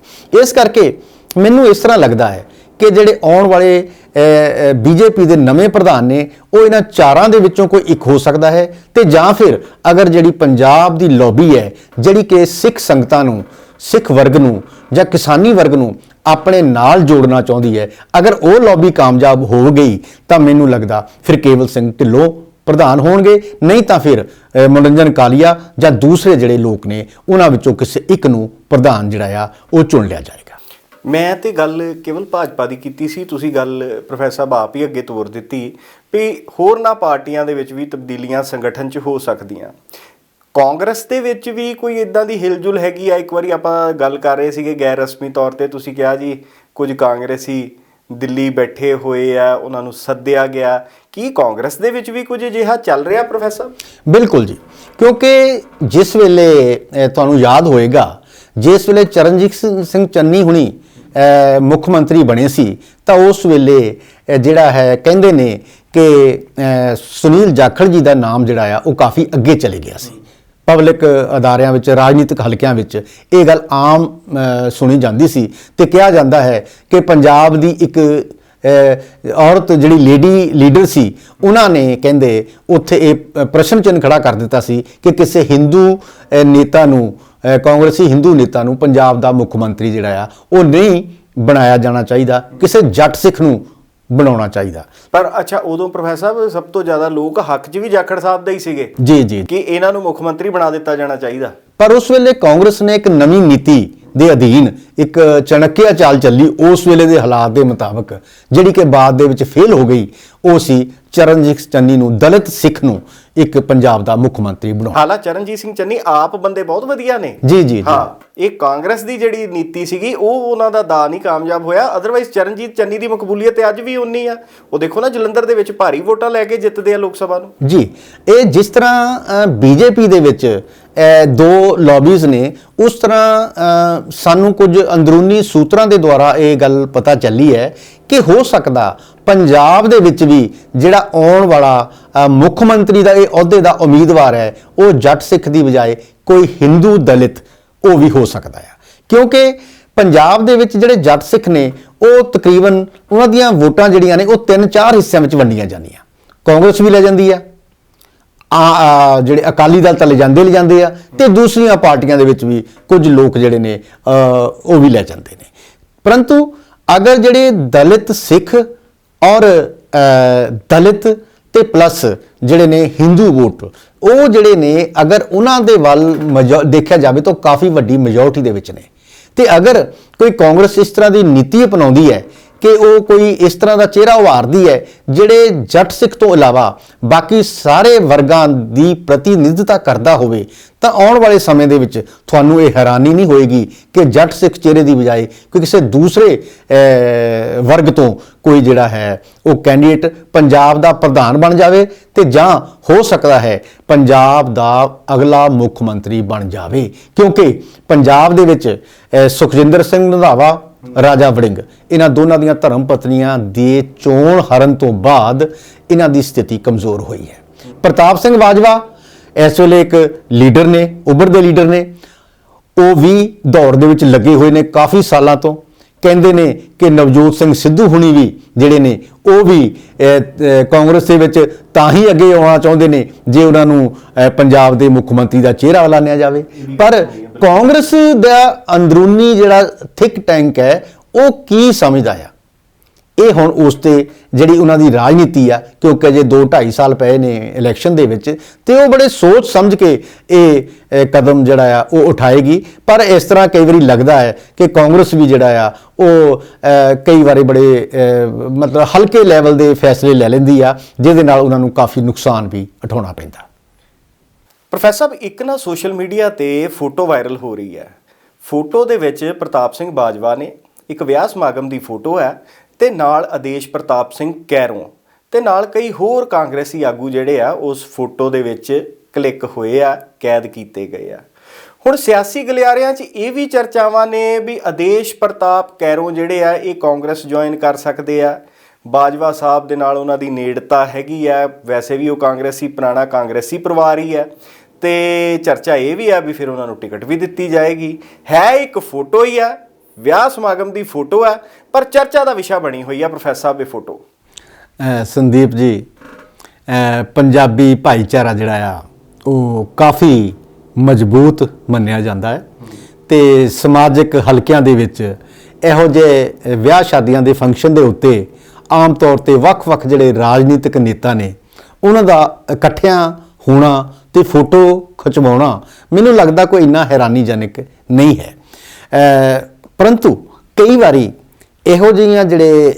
S2: ਇਸ ਕਰਕੇ ਮੈਨੂੰ ਇਸ ਤਰ੍ਹਾਂ ਲੱਗਦਾ ਹੈ ਕਿ ਜਿਹੜੇ ਆਉਣ ਵਾਲੇ ਬੀਜੇਪੀ ਦੇ ਨਵੇਂ ਪ੍ਰਧਾਨ ਨੇ, ਉਹ ਇਹਨਾਂ ਚਾਰਾਂ ਦੇ ਵਿੱਚੋਂ ਕੋਈ ਇੱਕ ਹੋ ਸਕਦਾ ਹੈ। ਤੇ ਜਾਂ ਫਿਰ ਅਗਰ ਜਿਹੜੀ ਪੰਜਾਬ ਦੀ ਲੌਬੀ ਹੈ, ਜਿਹੜੀ ਕਿ ਸਿੱਖ ਸੰਗਤਾਂ ਨੂੰ, ਸਿੱਖ ਵਰਗ ਨੂੰ ਜਾਂ ਕਿਸਾਨੀ ਵਰਗ ਨੂੰ ਆਪਣੇ ਨਾਲ ਜੋੜਨਾ ਚਾਹੁੰਦੀ ਹੈ, ਅਗਰ ਉਹ ਲੌਬੀ ਕਾਮਯਾਬ ਹੋ ਗਈ, ਤਾਂ ਮੈਨੂੰ ਲੱਗਦਾ ਫਿਰ ਕੇਵਲ ਸਿੰਘ ਢਿੱਲੋਂ ਪ੍ਰਧਾਨ ਹੋਣਗੇ। ਨਹੀਂ ਤਾਂ ਫਿਰ ਮਨੋਰੰਜਨ ਕਾਲੀਆ ਜਾਂ ਦੂਸਰੇ ਜਿਹੜੇ ਲੋਕ ਨੇ, ਉਹਨਾਂ ਵਿੱਚੋਂ ਕਿਸੇ ਇੱਕ ਨੂੰ ਪ੍ਰਧਾਨ ਜਿਹੜਾ ਆ, ਉਹ ਚੁਣ ਲਿਆ ਜਾਏਗਾ
S1: ਮੈਂ ਤੇ ਗੱਲ ਕੇਵਲ ਭਾਜਪਾ ਦੀ ਕੀਤੀ ਸੀ, ਤੁਸੀਂ ਗੱਲ ਪ੍ਰੋਫੈਸਰ ਸਾਹਿਬ ਆਪ ਹੀ ਅੱਗੇ ਤੋਰ ਦਿੱਤੀ ਵੀ ਹੋਰਨਾਂ ਪਾਰਟੀਆਂ ਦੇ ਵਿੱਚ ਵੀ ਤਬਦੀਲੀਆਂ ਸੰਗਠਨ 'ਚ ਹੋ ਸਕਦੀਆਂ। ਕਾਂਗਰਸ ਦੇ ਵਿੱਚ ਵੀ ਕੋਈ ਇਦਾਂ ਦੀ ਹਿਲਜੁਲ ਹੈਗੀ ਆ? ਇੱਕ ਵਾਰੀ ਆਪਾਂ ਗੱਲ ਕਰ ਰਹੇ ਸੀਗੇ ਗੈਰ ਰਸਮੀ ਤੌਰ ਤੇ, ਤੁਸੀਂ ਕਿਹਾ ਜੀ ਕੁਝ ਕਾਂਗਰਸੀ ਦਿੱਲੀ ਬੈਠੇ ਹੋਏ ਆ, ਉਹਨਾਂ ਨੂੰ ਸੱਦਿਆ ਗਿਆ। ਕੀ ਕਾਂਗਰਸ ਦੇ ਵਿੱਚ ਵੀ ਕੁਝ ਅਜਿਹਾ ਚੱਲ ਰਿਹਾ ਪ੍ਰੋਫੈਸਰ
S2: ਬਿਲਕੁਲ ਜੀ। ਕਿਉਂਕਿ ਜਿਸ ਵੇਲੇ ਤੁਹਾਨੂੰ ਯਾਦ ਹੋਏਗਾ, ਜਿਸ ਵੇਲੇ ਚਰਨਜੀਤ ਸਿੰਘ ਚੰਨੀ ਹੁਣੀ ਮੁੱਖ ਮੰਤਰੀ ਬਣੇ ਸੀ, ਤਾਂ ਉਸ ਵੇਲੇ ਜਿਹੜਾ ਹੈ, ਕਹਿੰਦੇ ਨੇ ਕਿ ਸੁਨੀਲ ਜਾਖੜ ਜੀ ਦਾ ਨਾਮ ਜਿਹੜਾ ਆ, ਉਹ ਕਾਫੀ ਅੱਗੇ ਚਲੇ ਗਿਆ ਸੀ। ਪਬਲਿਕ ਅਦਾਰਿਆਂ ਵਿੱਚ, ਰਾਜਨੀਤਿਕ ਹਲਕਿਆਂ ਵਿੱਚ ਇਹ ਗੱਲ ਆਮ ਸੁਣੀ ਜਾਂਦੀ ਸੀ ਤੇ ਕਿਹਾ ਜਾਂਦਾ ਹੈ ਕਿ ਪੰਜਾਬ ਦੀ ਇੱਕ ਔਰਤ ਜਿਹੜੀ ਲੇਡੀ ਲੀਡਰ ਸੀ, ਉਹਨਾਂ ਨੇ ਕਹਿੰਦੇ ਉੱਥੇ ਇਹ ਪ੍ਰਸ਼ਨ ਚਿੰਨ੍ਹ ਖੜਾ ਕਰ ਦਿੱਤਾ ਸੀ ਕਿ ਕਿਸੇ ਹਿੰਦੂ ਨੇਤਾ ਨੂੰ ਕਾਂਗਰਸੀ ਹਿੰਦੂ ਨੇਤਾ ਨੂੰ ਪੰਜਾਬ ਦਾ ਮੁੱਖ ਮੰਤਰੀ ਜਿਹੜਾ ਆ ਉਹ ਨਹੀਂ ਬਣਾਇਆ ਜਾਣਾ ਚਾਹੀਦਾ ਕਿਸੇ ਜੱਟ ਸਿੱਖ ਨੂੰ ਬਣਾਉਣਾ ਚਾਹੀਦਾ।
S1: ਪਰ ਅੱਛਾ ਉਦੋਂ ਪ੍ਰੋਫੈਸਰ ਸਾਹਿਬ ਸਭ ਤੋਂ ਜ਼ਿਆਦਾ ਲੋਕ ਹੱਕ 'ਚ ਵੀ ਜਾਖੜ ਸਾਹਿਬ ਦਾ ਹੀ ਸੀਗੇ
S2: ਜੀ ਜੀ।
S1: ਕਿ ਇਹਨਾਂ ਨੂੰ ਮੁੱਖ ਮੰਤਰੀ ਬਣਾ ਦਿੱਤਾ ਜਾਣਾ ਚਾਹੀਦਾ।
S2: ਪਰ ਉਸ ਵੇਲੇ ਕਾਂਗਰਸ ਨੇ ਇੱਕ ਨਵੀਂ ਨੀਤੀ ਦੇ ਅਧੀਨ ਇੱਕ ਚਣਕਿਆ ਚਾਲ ਚੱਲੀ ਉਸ ਵੇਲੇ ਦੇ ਹਾਲਾਤ ਦੇ ਮੁਤਾਬਕ ਜਿਹੜੀ ਕਿ ਬਾਅਦ ਦੇ ਵਿੱਚ ਫੇਲ ਹੋ ਗਈ ਉਹ ਸੀ ਚਰਨਜੀਤ ਚੰਨੀ ਨੂੰ ਦਲਿਤ ਸਿੱਖ ਨੂੰ ਇੱਕ ਪੰਜਾਬ ਦਾ ਮੁੱਖ ਮੰਤਰੀ ਬਣਾਉਣਾ।
S1: ਹਾਲਾ ਚਰਨਜੀਤ ਸਿੰਘ ਚੰਨੀ ਆਪ ਬੰਦੇ ਬਹੁਤ ਵਧੀਆ ਨੇ।
S2: ਜੀ ਜੀ
S1: ਹਾਂ ਇਹ ਕਾਂਗਰਸ ਦੀ ਜਿਹੜੀ ਨੀਤੀ ਸੀਗੀ ਉਹ ਉਹਨਾਂ ਦਾ ਦਾ ਨਹੀਂ ਕਾਮਯਾਬ ਹੋਇਆ। ਅਦਰਵਾਈਜ਼ ਚਰਨਜੀਤ ਚੰਨੀ ਦੀ ਮਕਬੂਲੀਅਤ ਅੱਜ ਵੀ ਉਨੀ ਆ। ਉਹ ਦੇਖੋ ਨਾ ਜਲੰਧਰ ਦੇ ਵਿੱਚ ਭਾਰੀ ਵੋਟਾਂ ਲੈ ਕੇ ਜਿੱਤਦੇ ਆ ਲੋਕ ਸਭਾ ਨੂੰ।
S2: ਜੀ ਇਹ ਜਿਸ ਤਰ੍ਹਾਂ ਬੀਜੇਪੀ ਦੇ ਵਿੱਚ ਦੋ ਲੌਬੀਜ਼ ਨੇ। ਉਸ ਤਰ੍ਹਾਂ ਸਾਨੂੰ ਕੁਝ ਅੰਦਰੂਨੀ ਸੂਤਰਾਂ ਦੇ ਦੁਆਰਾ ਇਹ ਗੱਲ ਪਤਾ ਚੱਲੀ ਹੈ ਕਿ ਹੋ ਸਕਦਾ ਪੰਜਾਬ ਦੇ ਵਿੱਚ ਵੀ ਜਿਹੜਾ ਆਉਣ ਵਾਲਾ ਮੁੱਖ ਮੰਤਰੀ ਦਾ ਇਹ ਅਹੁਦੇ ਦਾ ਉਮੀਦਵਾਰ ਹੈ ਉਹ ਜੱਟ ਸਿੱਖ ਦੀ ਬਜਾਏ ਕੋਈ ਹਿੰਦੂ ਦਲਿਤ ਉਹ ਵੀ ਹੋ ਸਕਦਾ ਹੈ ਕਿਉਂਕਿ ਪੰਜਾਬ ਦੇ ਵਿੱਚ ਜਿਹੜੇ ਜੱਟ ਸਿੱਖ ਨੇ ਉਹ ਤਕਰੀਬਨ ਉਹਨਾਂ ਦੀਆਂ ਵੋਟਾਂ ਜਿਹੜੀਆਂ ਨੇ ਉਹ ਤਿੰਨ ਚਾਰ ਹਿੱਸਿਆਂ ਵਿੱਚ ਵੰਡੀਆਂ ਜਾਂਦੀਆਂ। ਕਾਂਗਰਸ ਵੀ ਲੈ ਜਾਂਦੀ ਆ ਆ, ਜਿਹੜੇ ਅਕਾਲੀ ਦਲ ਤਾਂ ਲੈ ਜਾਂਦੇ ਲੈ ਜਾਂਦੇ ਆ ਤੇ ਦੂਸਰੀਆਂ ਪਾਰਟੀਆਂ ਦੇ ਵਿੱਚ ਵੀ ਕੁਝ ਲੋਕ ਜਿਹੜੇ ਨੇ ਉਹ ਵੀ ਲੈ ਜਾਂਦੇ ਨੇ। ਪਰੰਤੂ ਅਗਰ ਜਿਹੜੇ ਦਲਿਤ ਸਿੱਖ ਔਰ ਦਲਿਤ ਤੇ ਪਲੱਸ ਜਿਹੜੇ ਨੇ ਹਿੰਦੂ ਵੋਟ ਉਹ ਜਿਹੜੇ ਨੇ ਅਗਰ ਉਹਨਾਂ ਦੇ ਵੱਲ ਮਜੋ- ਦੇਖਿਆ ਜਾਵੇ ਤਾਂ ਕਾਫੀ ਵੱਡੀ ਮੈਜੋਰਟੀ ਦੇ ਵਿੱਚ ਨੇ। ਤੇ ਅਗਰ ਕੋਈ ਕਾਂਗਰਸ ਇਸ ਤਰ੍ਹਾਂ ਦੀ ਨੀਤੀ ਅਪਣਾਉਂਦੀ ਹੈ ਕਿ ਉਹ ਕੋਈ ਇਸ ਤਰ੍ਹਾਂ ਦਾ ਚਿਹਰਾ ਉਭਾਰਦੀ ਹੈ, ਜਿਹੜੇ ਜੱਟ ਸਿੱਖ ਤੋਂ ਇਲਾਵਾ ਬਾਕੀ ਸਾਰੇ ਵਰਗਾਂ ਦੀ ਪ੍ਰਤੀਨਿਧਤਾ ਕਰਦਾ ਹੋਵੇ, ਤਾਂ ਆਉਣ ਵਾਲੇ ਸਮੇਂ ਦੇ ਵਿੱਚ ਤੁਹਾਨੂੰ ਇਹ ਹੈਰਾਨੀ ਨਹੀਂ ਹੋਏਗੀ ਕਿ ਜੱਟ ਸਿੱਖ ਚਿਹਰੇ ਦੀ ਬਜਾਏ ਕੋਈ ਕਿਸੇ ਦੂਸਰੇ ਵਰਗ ਤੋਂ ਕੋਈ ਜਿਹੜਾ ਹੈ, ਉਹ ਕੈਂਡੀਡੇਟ ਪੰਜਾਬ ਦਾ ਪ੍ਰਧਾਨ ਬਣ ਜਾਵੇ ਤੇ ਜਾਂ ਹੋ ਸਕਦਾ ਹੈ ਪੰਜਾਬ ਦਾ ਅਗਲਾ ਮੁੱਖ ਮੰਤਰੀ ਬਣ ਜਾਵੇ। ਕਿਉਂਕਿ ਪੰਜਾਬ ਦੇ ਵਿੱਚ ਸੁਖਜਿੰਦਰ ਸਿੰਘ ਰੰਧਾਵਾ ਰਾਜਾ ਵੜਿੰਗ। ਇਹਨਾਂ ਦੋਨਾਂ ਦੀਆਂ ਧਰਮ ਪਤਨੀਆਂ ਦੇ ਚੋਣ ਹਰਨ ਤੋਂ ਬਾਅਦ ਇਹਨਾਂ ਦੀ ਸਥਿਤੀ ਕਮਜ਼ੋਰ ਹੋਈ ਹੈ। ਪ੍ਰਤਾਪ ਸਿੰਘ ਬਾਜਵਾ ਇਸ ਵੇਲੇ ਇੱਕ ਲੀਡਰ ਨੇ, ਉਭਰਦੇ ਲੀਡਰ ਨੇ। ਉਹ ਵੀ ਦੌੜ ਦੇ ਵਿੱਚ ਲੱਗੇ ਹੋਏ ਨੇ ਕਾਫੀ ਸਾਲਾਂ ਤੋਂ। ਕਹਿੰਦੇ ਨੇ ਕਿ ਨਵਜੋਤ ਸਿੰਘ ਸਿੱਧੂ ਹੁਣੀ ਵੀ ਜਿਹੜੇ ਨੇ, ਉਹ ਵੀ ਕਾਂਗਰਸ ਦੇ ਵਿੱਚ ਤਾਂ ਹੀ ਅੱਗੇ ਆਉਣਾ ਚਾਹੁੰਦੇ ਨੇ ਜੇ ਉਹਨਾਂ ਨੂੰ ਪੰਜਾਬ ਦੇ ਮੁੱਖ ਮੰਤਰੀ ਦਾ ਚਿਹਰਾ ਐਲਾਨਿਆ ਜਾਵੇ। ਪਰ ਕਾਂਗਰਸ ਦਾ ਅੰਦਰੂਨੀ ਜਿਹੜਾ ਥਿਕ ਟੈਂਕ ਹੈ, ਉਹ ਕੀ ਸਮਝਦਾ ਆ? ਇਹ ਹੁਣ ਉਸ ਤੇ ਜਿਹੜੀ ਉਹਨਾਂ ਦੀ ਰਾਜਨੀਤੀ ਆ, ਕਿਉਂਕਿ ਜੇ 2 2.5 ਸਾਲ ਪਏ ਨੇ ਇਲੈਕਸ਼ਨ ਦੇ ਵਿੱਚ, ਤੇ ਉਹ ਬੜੇ ਸੋਚ ਸਮਝ ਕੇ ਇਹ ਕਦਮ ਜਿਹੜਾ ਆ, ਉਹ ਉਠਾਏਗੀ। ਪਰ ਇਸ ਤਰ੍ਹਾਂ ਕਈ ਵਾਰੀ ਲੱਗਦਾ ਹੈ ਕਿ ਕਾਂਗਰਸ ਵੀ ਜਿਹੜਾ ਆ, ਉਹ ਕਈ ਵਾਰੀ ਬੜੇ ਮਤਲਬ ਹਲਕੇ ਲੈਵਲ ਦੇ ਫੈਸਲੇ ਲੈ ਲੈਂਦੀ ਆ, ਜਿਹਦੇ ਨਾਲ ਉਹਨਾਂ ਨੂੰ ਕਾਫੀ ਨੁਕਸਾਨ ਵੀ ਉਠਾਉਣਾ ਪੈਂਦਾ।
S1: ਪ੍ਰੋਫੈਸਰ ਸਾਹਿਬ, ਇੱਕ ਨਾ ਸੋਸ਼ਲ ਮੀਡੀਆ ਤੇ ਫੋਟੋ ਵਾਇਰਲ ਹੋ ਰਹੀ ਹੈ। ਫੋਟੋ ਦੇ ਵਿੱਚ ਪ੍ਰਤਾਪ ਸਿੰਘ ਬਾਜਵਾ ਨੇ ਇੱਕ ਵਿਆਹ ਸਮਾਗਮ ਦੀ ਫੋਟੋ ਹੈ ਤੇ ਨਾਲ ਆਦੇਸ਼ ਪ੍ਰਤਾਪ ਸਿੰਘ ਕੈਰੋਂ ਤੇ ਨਾਲ ਕਈ ਹੋਰ ਕਾਂਗਰਸੀ ਆਗੂ ਜਿਹੜੇ ਆ, ਉਸ ਫੋਟੋ ਦੇ ਵਿੱਚ ਕਲਿੱਕ ਹੋਏ ਆ, ਕੈਦ ਕੀਤੇ ਗਏ ਆ। ਹੁਣ ਸਿਆਸੀ ਗਲਿਆਰਿਆਂ 'ਚ ਇਹ ਵੀ ਚਰਚਾਵਾਂ ਨੇ ਵੀ ਆਦੇਸ਼ ਪ੍ਰਤਾਪ ਕੈਰੋਂ ਜਿਹੜੇ ਆ, ਇਹ ਕਾਂਗਰਸ ਜੁਆਇਨ ਕਰ ਸਕਦੇ ਆ। ਬਾਜਵਾ ਸਾਹਿਬ ਦੇ ਨਾਲ ਉਹਨਾਂ ਦੀ ਨੇੜਤਾ ਹੈਗੀ ਆ, ਵੈਸੇ ਵੀ ਉਹ ਕਾਂਗਰਸੀ, ਪੁਰਾਣਾ ਕਾਂਗਰਸੀ ਪਰਿਵਾਰ ਹੀ ਹੈ। ਤੇ ਚਰਚਾ ਇਹ ਵੀ ਆ ਵੀ ਫਿਰ ਉਹਨਾਂ ਨੂੰ ਟਿਕਟ ਵੀ ਦਿੱਤੀ ਜਾਏਗੀ। ਹੈ ਇੱਕ ਫੋਟੋ ਹੀ ਆ, ਵਿਆਹ ਸਮਾਗਮ ਦੀ ਫੋਟੋ ਆ, ਪਰ ਚਰਚਾ ਦਾ ਵਿਸ਼ਾ ਬਣੀ ਹੋਈ ਆ ਪ੍ਰੋਫੈਸਰ ਸਾਹਿਬ ਇਹ ਫੋਟੋ।
S2: ਸੰਦੀਪ ਜੀ ਪੰਜਾਬੀ ਭਾਈਚਾਰਾ ਜਿਹੜਾ ਆ, ਉਹ ਕਾਫੀ ਮਜ਼ਬੂਤ ਮੰਨਿਆ ਜਾਂਦਾ ਹੈ ਤੇ ਸਮਾਜਿਕ ਹਲਕਿਆਂ ਦੇ ਵਿੱਚ ਇਹੋ ਜਿਹੇ ਵਿਆਹ ਸ਼ਾਦੀਆਂ ਦੇ ਫੰਕਸ਼ਨ ਦੇ ਉੱਤੇ ਆਮ ਤੌਰ ਤੇ ਵੱਖ-ਵੱਖ ਜਿਹੜੇ ਰਾਜਨੀਤਿਕ ਨੇਤਾ ਨੇ, ਉਹਨਾਂ ਦਾ ਇਕੱਠਿਆਂ ਹੋਣਾ ਤੇ ਫੋਟੋ ਖਿਚਵਾਉਣਾ ਮੈਨੂੰ ਲੱਗਦਾ ਕੋਈ ਇੰਨਾ ਹੈਰਾਨੀਜਨਕ ਨਹੀਂ ਹੈ। ਪਰੰਤੂ ਕਈ ਵਾਰੀ ਇਹੋ ਜਿਹੀਆਂ ਜਿਹੜੇ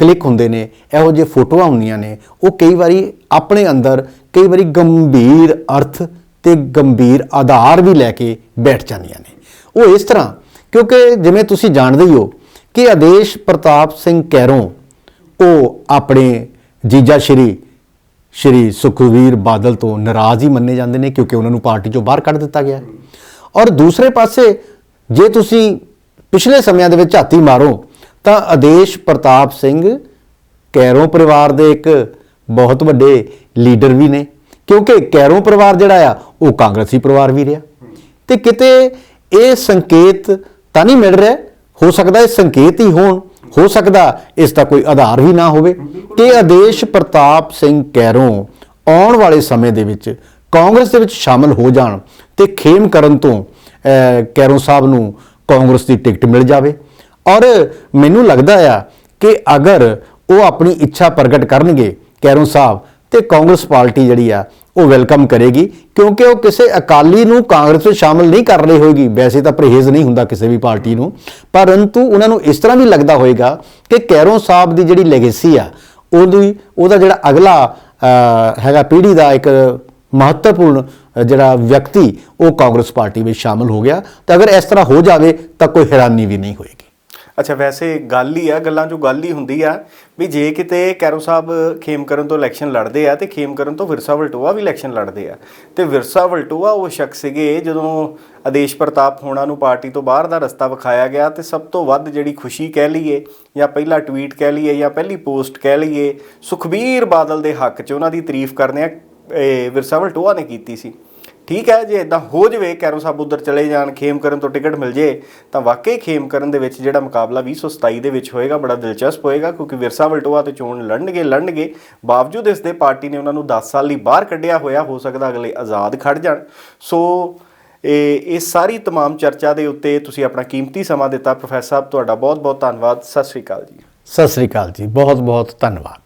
S2: ਕਲਿੱਕ ਹੁੰਦੇ ਨੇ, ਇਹੋ ਜਿਹੇ ਫੋਟੋਆਂ ਹੁੰਦੀਆਂ ਨੇ, ਉਹ ਕਈ ਵਾਰੀ ਆਪਣੇ ਅੰਦਰ ਕਈ ਵਾਰੀ ਗੰਭੀਰ ਅਰਥ ਤੇ ਗੰਭੀਰ ਆਧਾਰ ਵੀ ਲੈ ਕੇ ਬੈਠ ਜਾਂਦੀਆਂ ਨੇ। ਉਹ ਇਸ ਤਰ੍ਹਾਂ, ਕਿਉਂਕਿ ਜਿਵੇਂ ਤੁਸੀਂ ਜਾਣਦੇ ਹੀ ਹੋ ਕਿ ਆਦੇਸ਼ ਪ੍ਰਤਾਪ ਸਿੰਘ ਕੈਰੋਂ ਉਹ ਆਪਣੇ ਜੀਜਾ ਸ਼੍ਰੀ ਸ਼੍ਰੀ ਸੁਖਵੀਰ ਬਾਦਲ ਤੋਂ ਨਾਰਾਜ਼ ਹੀ ਮੰਨੇ ਜਾਂਦੇ ਨੇ ਕਿਉਂਕਿ ਉਹਨਾਂ ਨੂੰ ਪਾਰਟੀ ਚੋਂ ਬਾਹਰ ਕੱਢ ਦਿੱਤਾ ਗਿਆ ਔਰ ਦੂਸਰੇ ਪਾਸੇ ਜੇ ਤੁਸੀਂ ਪਿਛਲੇ ਸਮਿਆਂ ਦੇ ਵਿੱਚ ਝਾਤੀ ਮਾਰੋ, ਤਾਂ ਆਦੇਸ਼ ਪ੍ਰਤਾਪ ਸਿੰਘ ਕੈਰੋਂ ਪਰਿਵਾਰ ਦੇ ਇੱਕ ਬਹੁਤ ਵੱਡੇ ਲੀਡਰ ਵੀ ਨੇ, ਕਿਉਂਕਿ ਕੈਰੋਂ ਪਰਿਵਾਰ ਜਿਹੜਾ ਆ, ਉਹ ਕਾਂਗਰਸੀ ਪਰਿਵਾਰ ਵੀ ਰਿਹਾ। ਤੇ ਕਿਤੇ ਇਹ ਸੰਕੇਤ ਤਾਂ ਨਹੀਂ ਮਿਲ ਰਿਹਾ, ਹੋ ਸਕਦਾ ਇਹ ਸੰਕੇਤ ਹੀ ਹੋਣ। ਹੋ ਸਕਦਾ ਇਸ ਦਾ ਕੋਈ ਆਧਾਰ ਵੀ ਨਾ ਹੋਵੇ। ਕਿ ਆਦੇਸ਼ ਪ੍ਰਤਾਪ ਸਿੰਘ ਕੈਰੋਂ ਆਉਣ ਵਾਲੇ ਸਮੇਂ ਦੇ ਵਿੱਚ ਕਾਂਗਰਸ ਦੇ ਵਿੱਚ ਸ਼ਾਮਲ ਹੋ ਜਾਣ ਤੇ ਖੇਮ ਕਰਨ ਤੋਂ ਕੈਰੋਂ ਸਾਹਿਬ ਨੂੰ ਕਾਂਗਰਸ ਦੀ ਟਿਕਟ ਮਿਲ ਜਾਵੇ। ਔਰ ਮੈਨੂੰ ਲੱਗਦਾ ਆ ਕਿ ਅਗਰ ਉਹ ਆਪਣੀ ਇੱਛਾ ਪ੍ਰਗਟ ਕਰਨਗੇ ਕੈਰੋਂ ਸਾਹਿਬ ਤੇ ਕਾਂਗਰਸ ਪਾਰਟੀ ਜਿਹੜੀ ਆ ਉਹ ਵੈਲਕਮ ਕਰੇਗੀ, ਕਿਉਂਕਿ ਉਹ ਕਿਸੇ ਅਕਾਲੀ ਨੂੰ ਕਾਂਗਰਸ ਵਿੱਚ ਸ਼ਾਮਲ ਨਹੀਂ ਕਰ ਰਹੀ ਹੋਏਗੀ। ਵੈਸੇ ਤਾਂ ਪਰਹੇਜ਼ ਨਹੀਂ ਹੁੰਦਾ ਕਿਸੇ ਵੀ ਪਾਰਟੀ ਨੂੰ। ਪਰੰਤੂ ਉਹਨਾਂ ਨੂੰ ਇਸ ਤਰ੍ਹਾਂ ਵੀ ਲੱਗਦਾ ਹੋਏਗਾ ਕਿ ਕੈਰੋਂ ਸਾਹਿਬ ਦੀ ਜਿਹੜੀ ਲੈਗੇਸੀ ਆ, ਉਹਦੀ, ਉਹਦਾ ਜਿਹੜਾ ਅਗਲਾ ਹੈਗਾ ਪੀੜ੍ਹੀ ਦਾ ਇੱਕ ਮਹੱਤਵਪੂਰਨ ਜਿਹੜਾ ਵਿਅਕਤੀ ਉਹ ਕਾਂਗਰਸ ਪਾਰਟੀ ਵਿੱਚ ਸ਼ਾਮਲ ਹੋ ਗਿਆ। ਤਾਂ ਅਗਰ ਇਸ ਤਰ੍ਹਾਂ ਹੋ ਜਾਵੇ ਤਾਂ ਕੋਈ ਹੈਰਾਨੀ ਵੀ ਨਹੀਂ ਹੋਏਗੀ।
S1: ਅੱਛਾ, ਵੈਸੇ ਗੱਲ ਹੀ ਆ, ਗੱਲਾਂ 'ਚੋਂ ਗੱਲ ਹੀ ਹੁੰਦੀ ਆ ਵੀ ਜੇ ਕਿਤੇ ਕੈਰੋ ਸਾਹਿਬ ਖੇਮ ਕਰਨ ਤੋਂ ਇਲੈਕਸ਼ਨ ਲੜਦੇ ਆ ਤੇ ਖੇਮ ਕਰਨ ਤੋਂ ਵਿਰਸਾ ਵਲਟੋਆ ਵੀ ਇਲੈਕਸ਼ਨ ਲੜਦੇ ਆ। ਤੇ ਵਿਰਸਾ ਵਲਟੋਆ ਉਹ ਸ਼ਖਸ ਸੀਗੇ ਜਦੋਂ ਆਦੇਸ਼ ਪ੍ਰਤਾਪ ਹੋਣਾ ਨੂੰ ਪਾਰਟੀ ਤੋਂ ਬਾਹਰ ਦਾ ਰਸਤਾ ਵਿਖਾਇਆ ਗਿਆ ਤੇ ਸਭ ਤੋਂ ਵੱਧ ਜਿਹੜੀ ਖੁਸ਼ੀ ਕਹਿ ਲਈਏ ਜਾਂ ਪਹਿਲਾ ਟਵੀਟ ਕਹਿ ਲਈਏ ਜਾਂ ਪਹਿਲੀ ਪੋਸਟ ਕਹਿ ਲਈਏ, ਸੁਖਬੀਰ ਬਾਦਲ ਦੇ ਹੱਕ 'ਚ ਉਹਨਾਂ ਦੀ ਤਾਰੀਫ ਕਰਦੇ ਆ ਇਹ ਵਿਰਸਾ ਵਲਟੋਆ ਨੇ ਕੀਤੀ ਸੀ। ਠੀਕ ਹੈ, ਜੇ ਇਦਾਂ ਹੋ ਜਵੇ ਕੈਰੋਂ ਸਾਹਿਬ ਉਧਰ ਚਲੇ ਜਾਣ, ਖੇਮ ਕਰਨ ਤੋਂ ਟਿਕਟ ਮਿਲ ਜੇ, ਤਾਂ ਵਾਕਈ ਖੇਮ ਕਰਨ ਦੇ ਵਿੱਚ ਜਿਹੜਾ ਮੁਕਾਬਲਾ 2027 ਦੇ ਵਿੱਚ ਹੋਏਗਾ, ਬੜਾ ਦਿਲਚਸਪ ਹੋਏਗਾ, ਕਿਉਂਕਿ ਵਿਰਸਾ ਵਲਟੋਆ ਤੇ ਚੋਣ ਲੜਨਗੇ ਲੜਨਗੇ। ਬਾਵਜੂਦ ਇਸ ਦੇ ਪਾਰਟੀ ਨੇ ਉਹਨਾਂ ਨੂੰ 10 ਸਾਲ ਲਈ ਬਾਹਰ ਕੱਢਿਆ ਹੋਇਆ, ਹੋ ਸਕਦਾ ਅਗਲੇ ਆਜ਼ਾਦ ਖੜ ਜਾਣ। ਸੋ, ਇਹ ਇਹ ਸਾਰੀ ਤਮਾਮ ਚਰਚਾ ਦੇ ਉੱਤੇ ਤੁਸੀਂ ਆਪਣਾ ਕੀਮਤੀ ਸਮਾਂ ਦਿੱਤਾ। ਪ੍ਰੋਫੈਸਰ ਸਾਹਿਬ, ਤੁਹਾਡਾ ਬਹੁਤ ਬਹੁਤ ਧੰਨਵਾਦ। ਸਤਿ ਸ਼੍ਰੀ ਅਕਾਲ ਜੀ।
S2: ਸਤਿ ਸ੍ਰੀ ਅਕਾਲ ਜੀ। ਬਹੁਤ ਬਹੁਤ ਧੰਨਵਾਦ।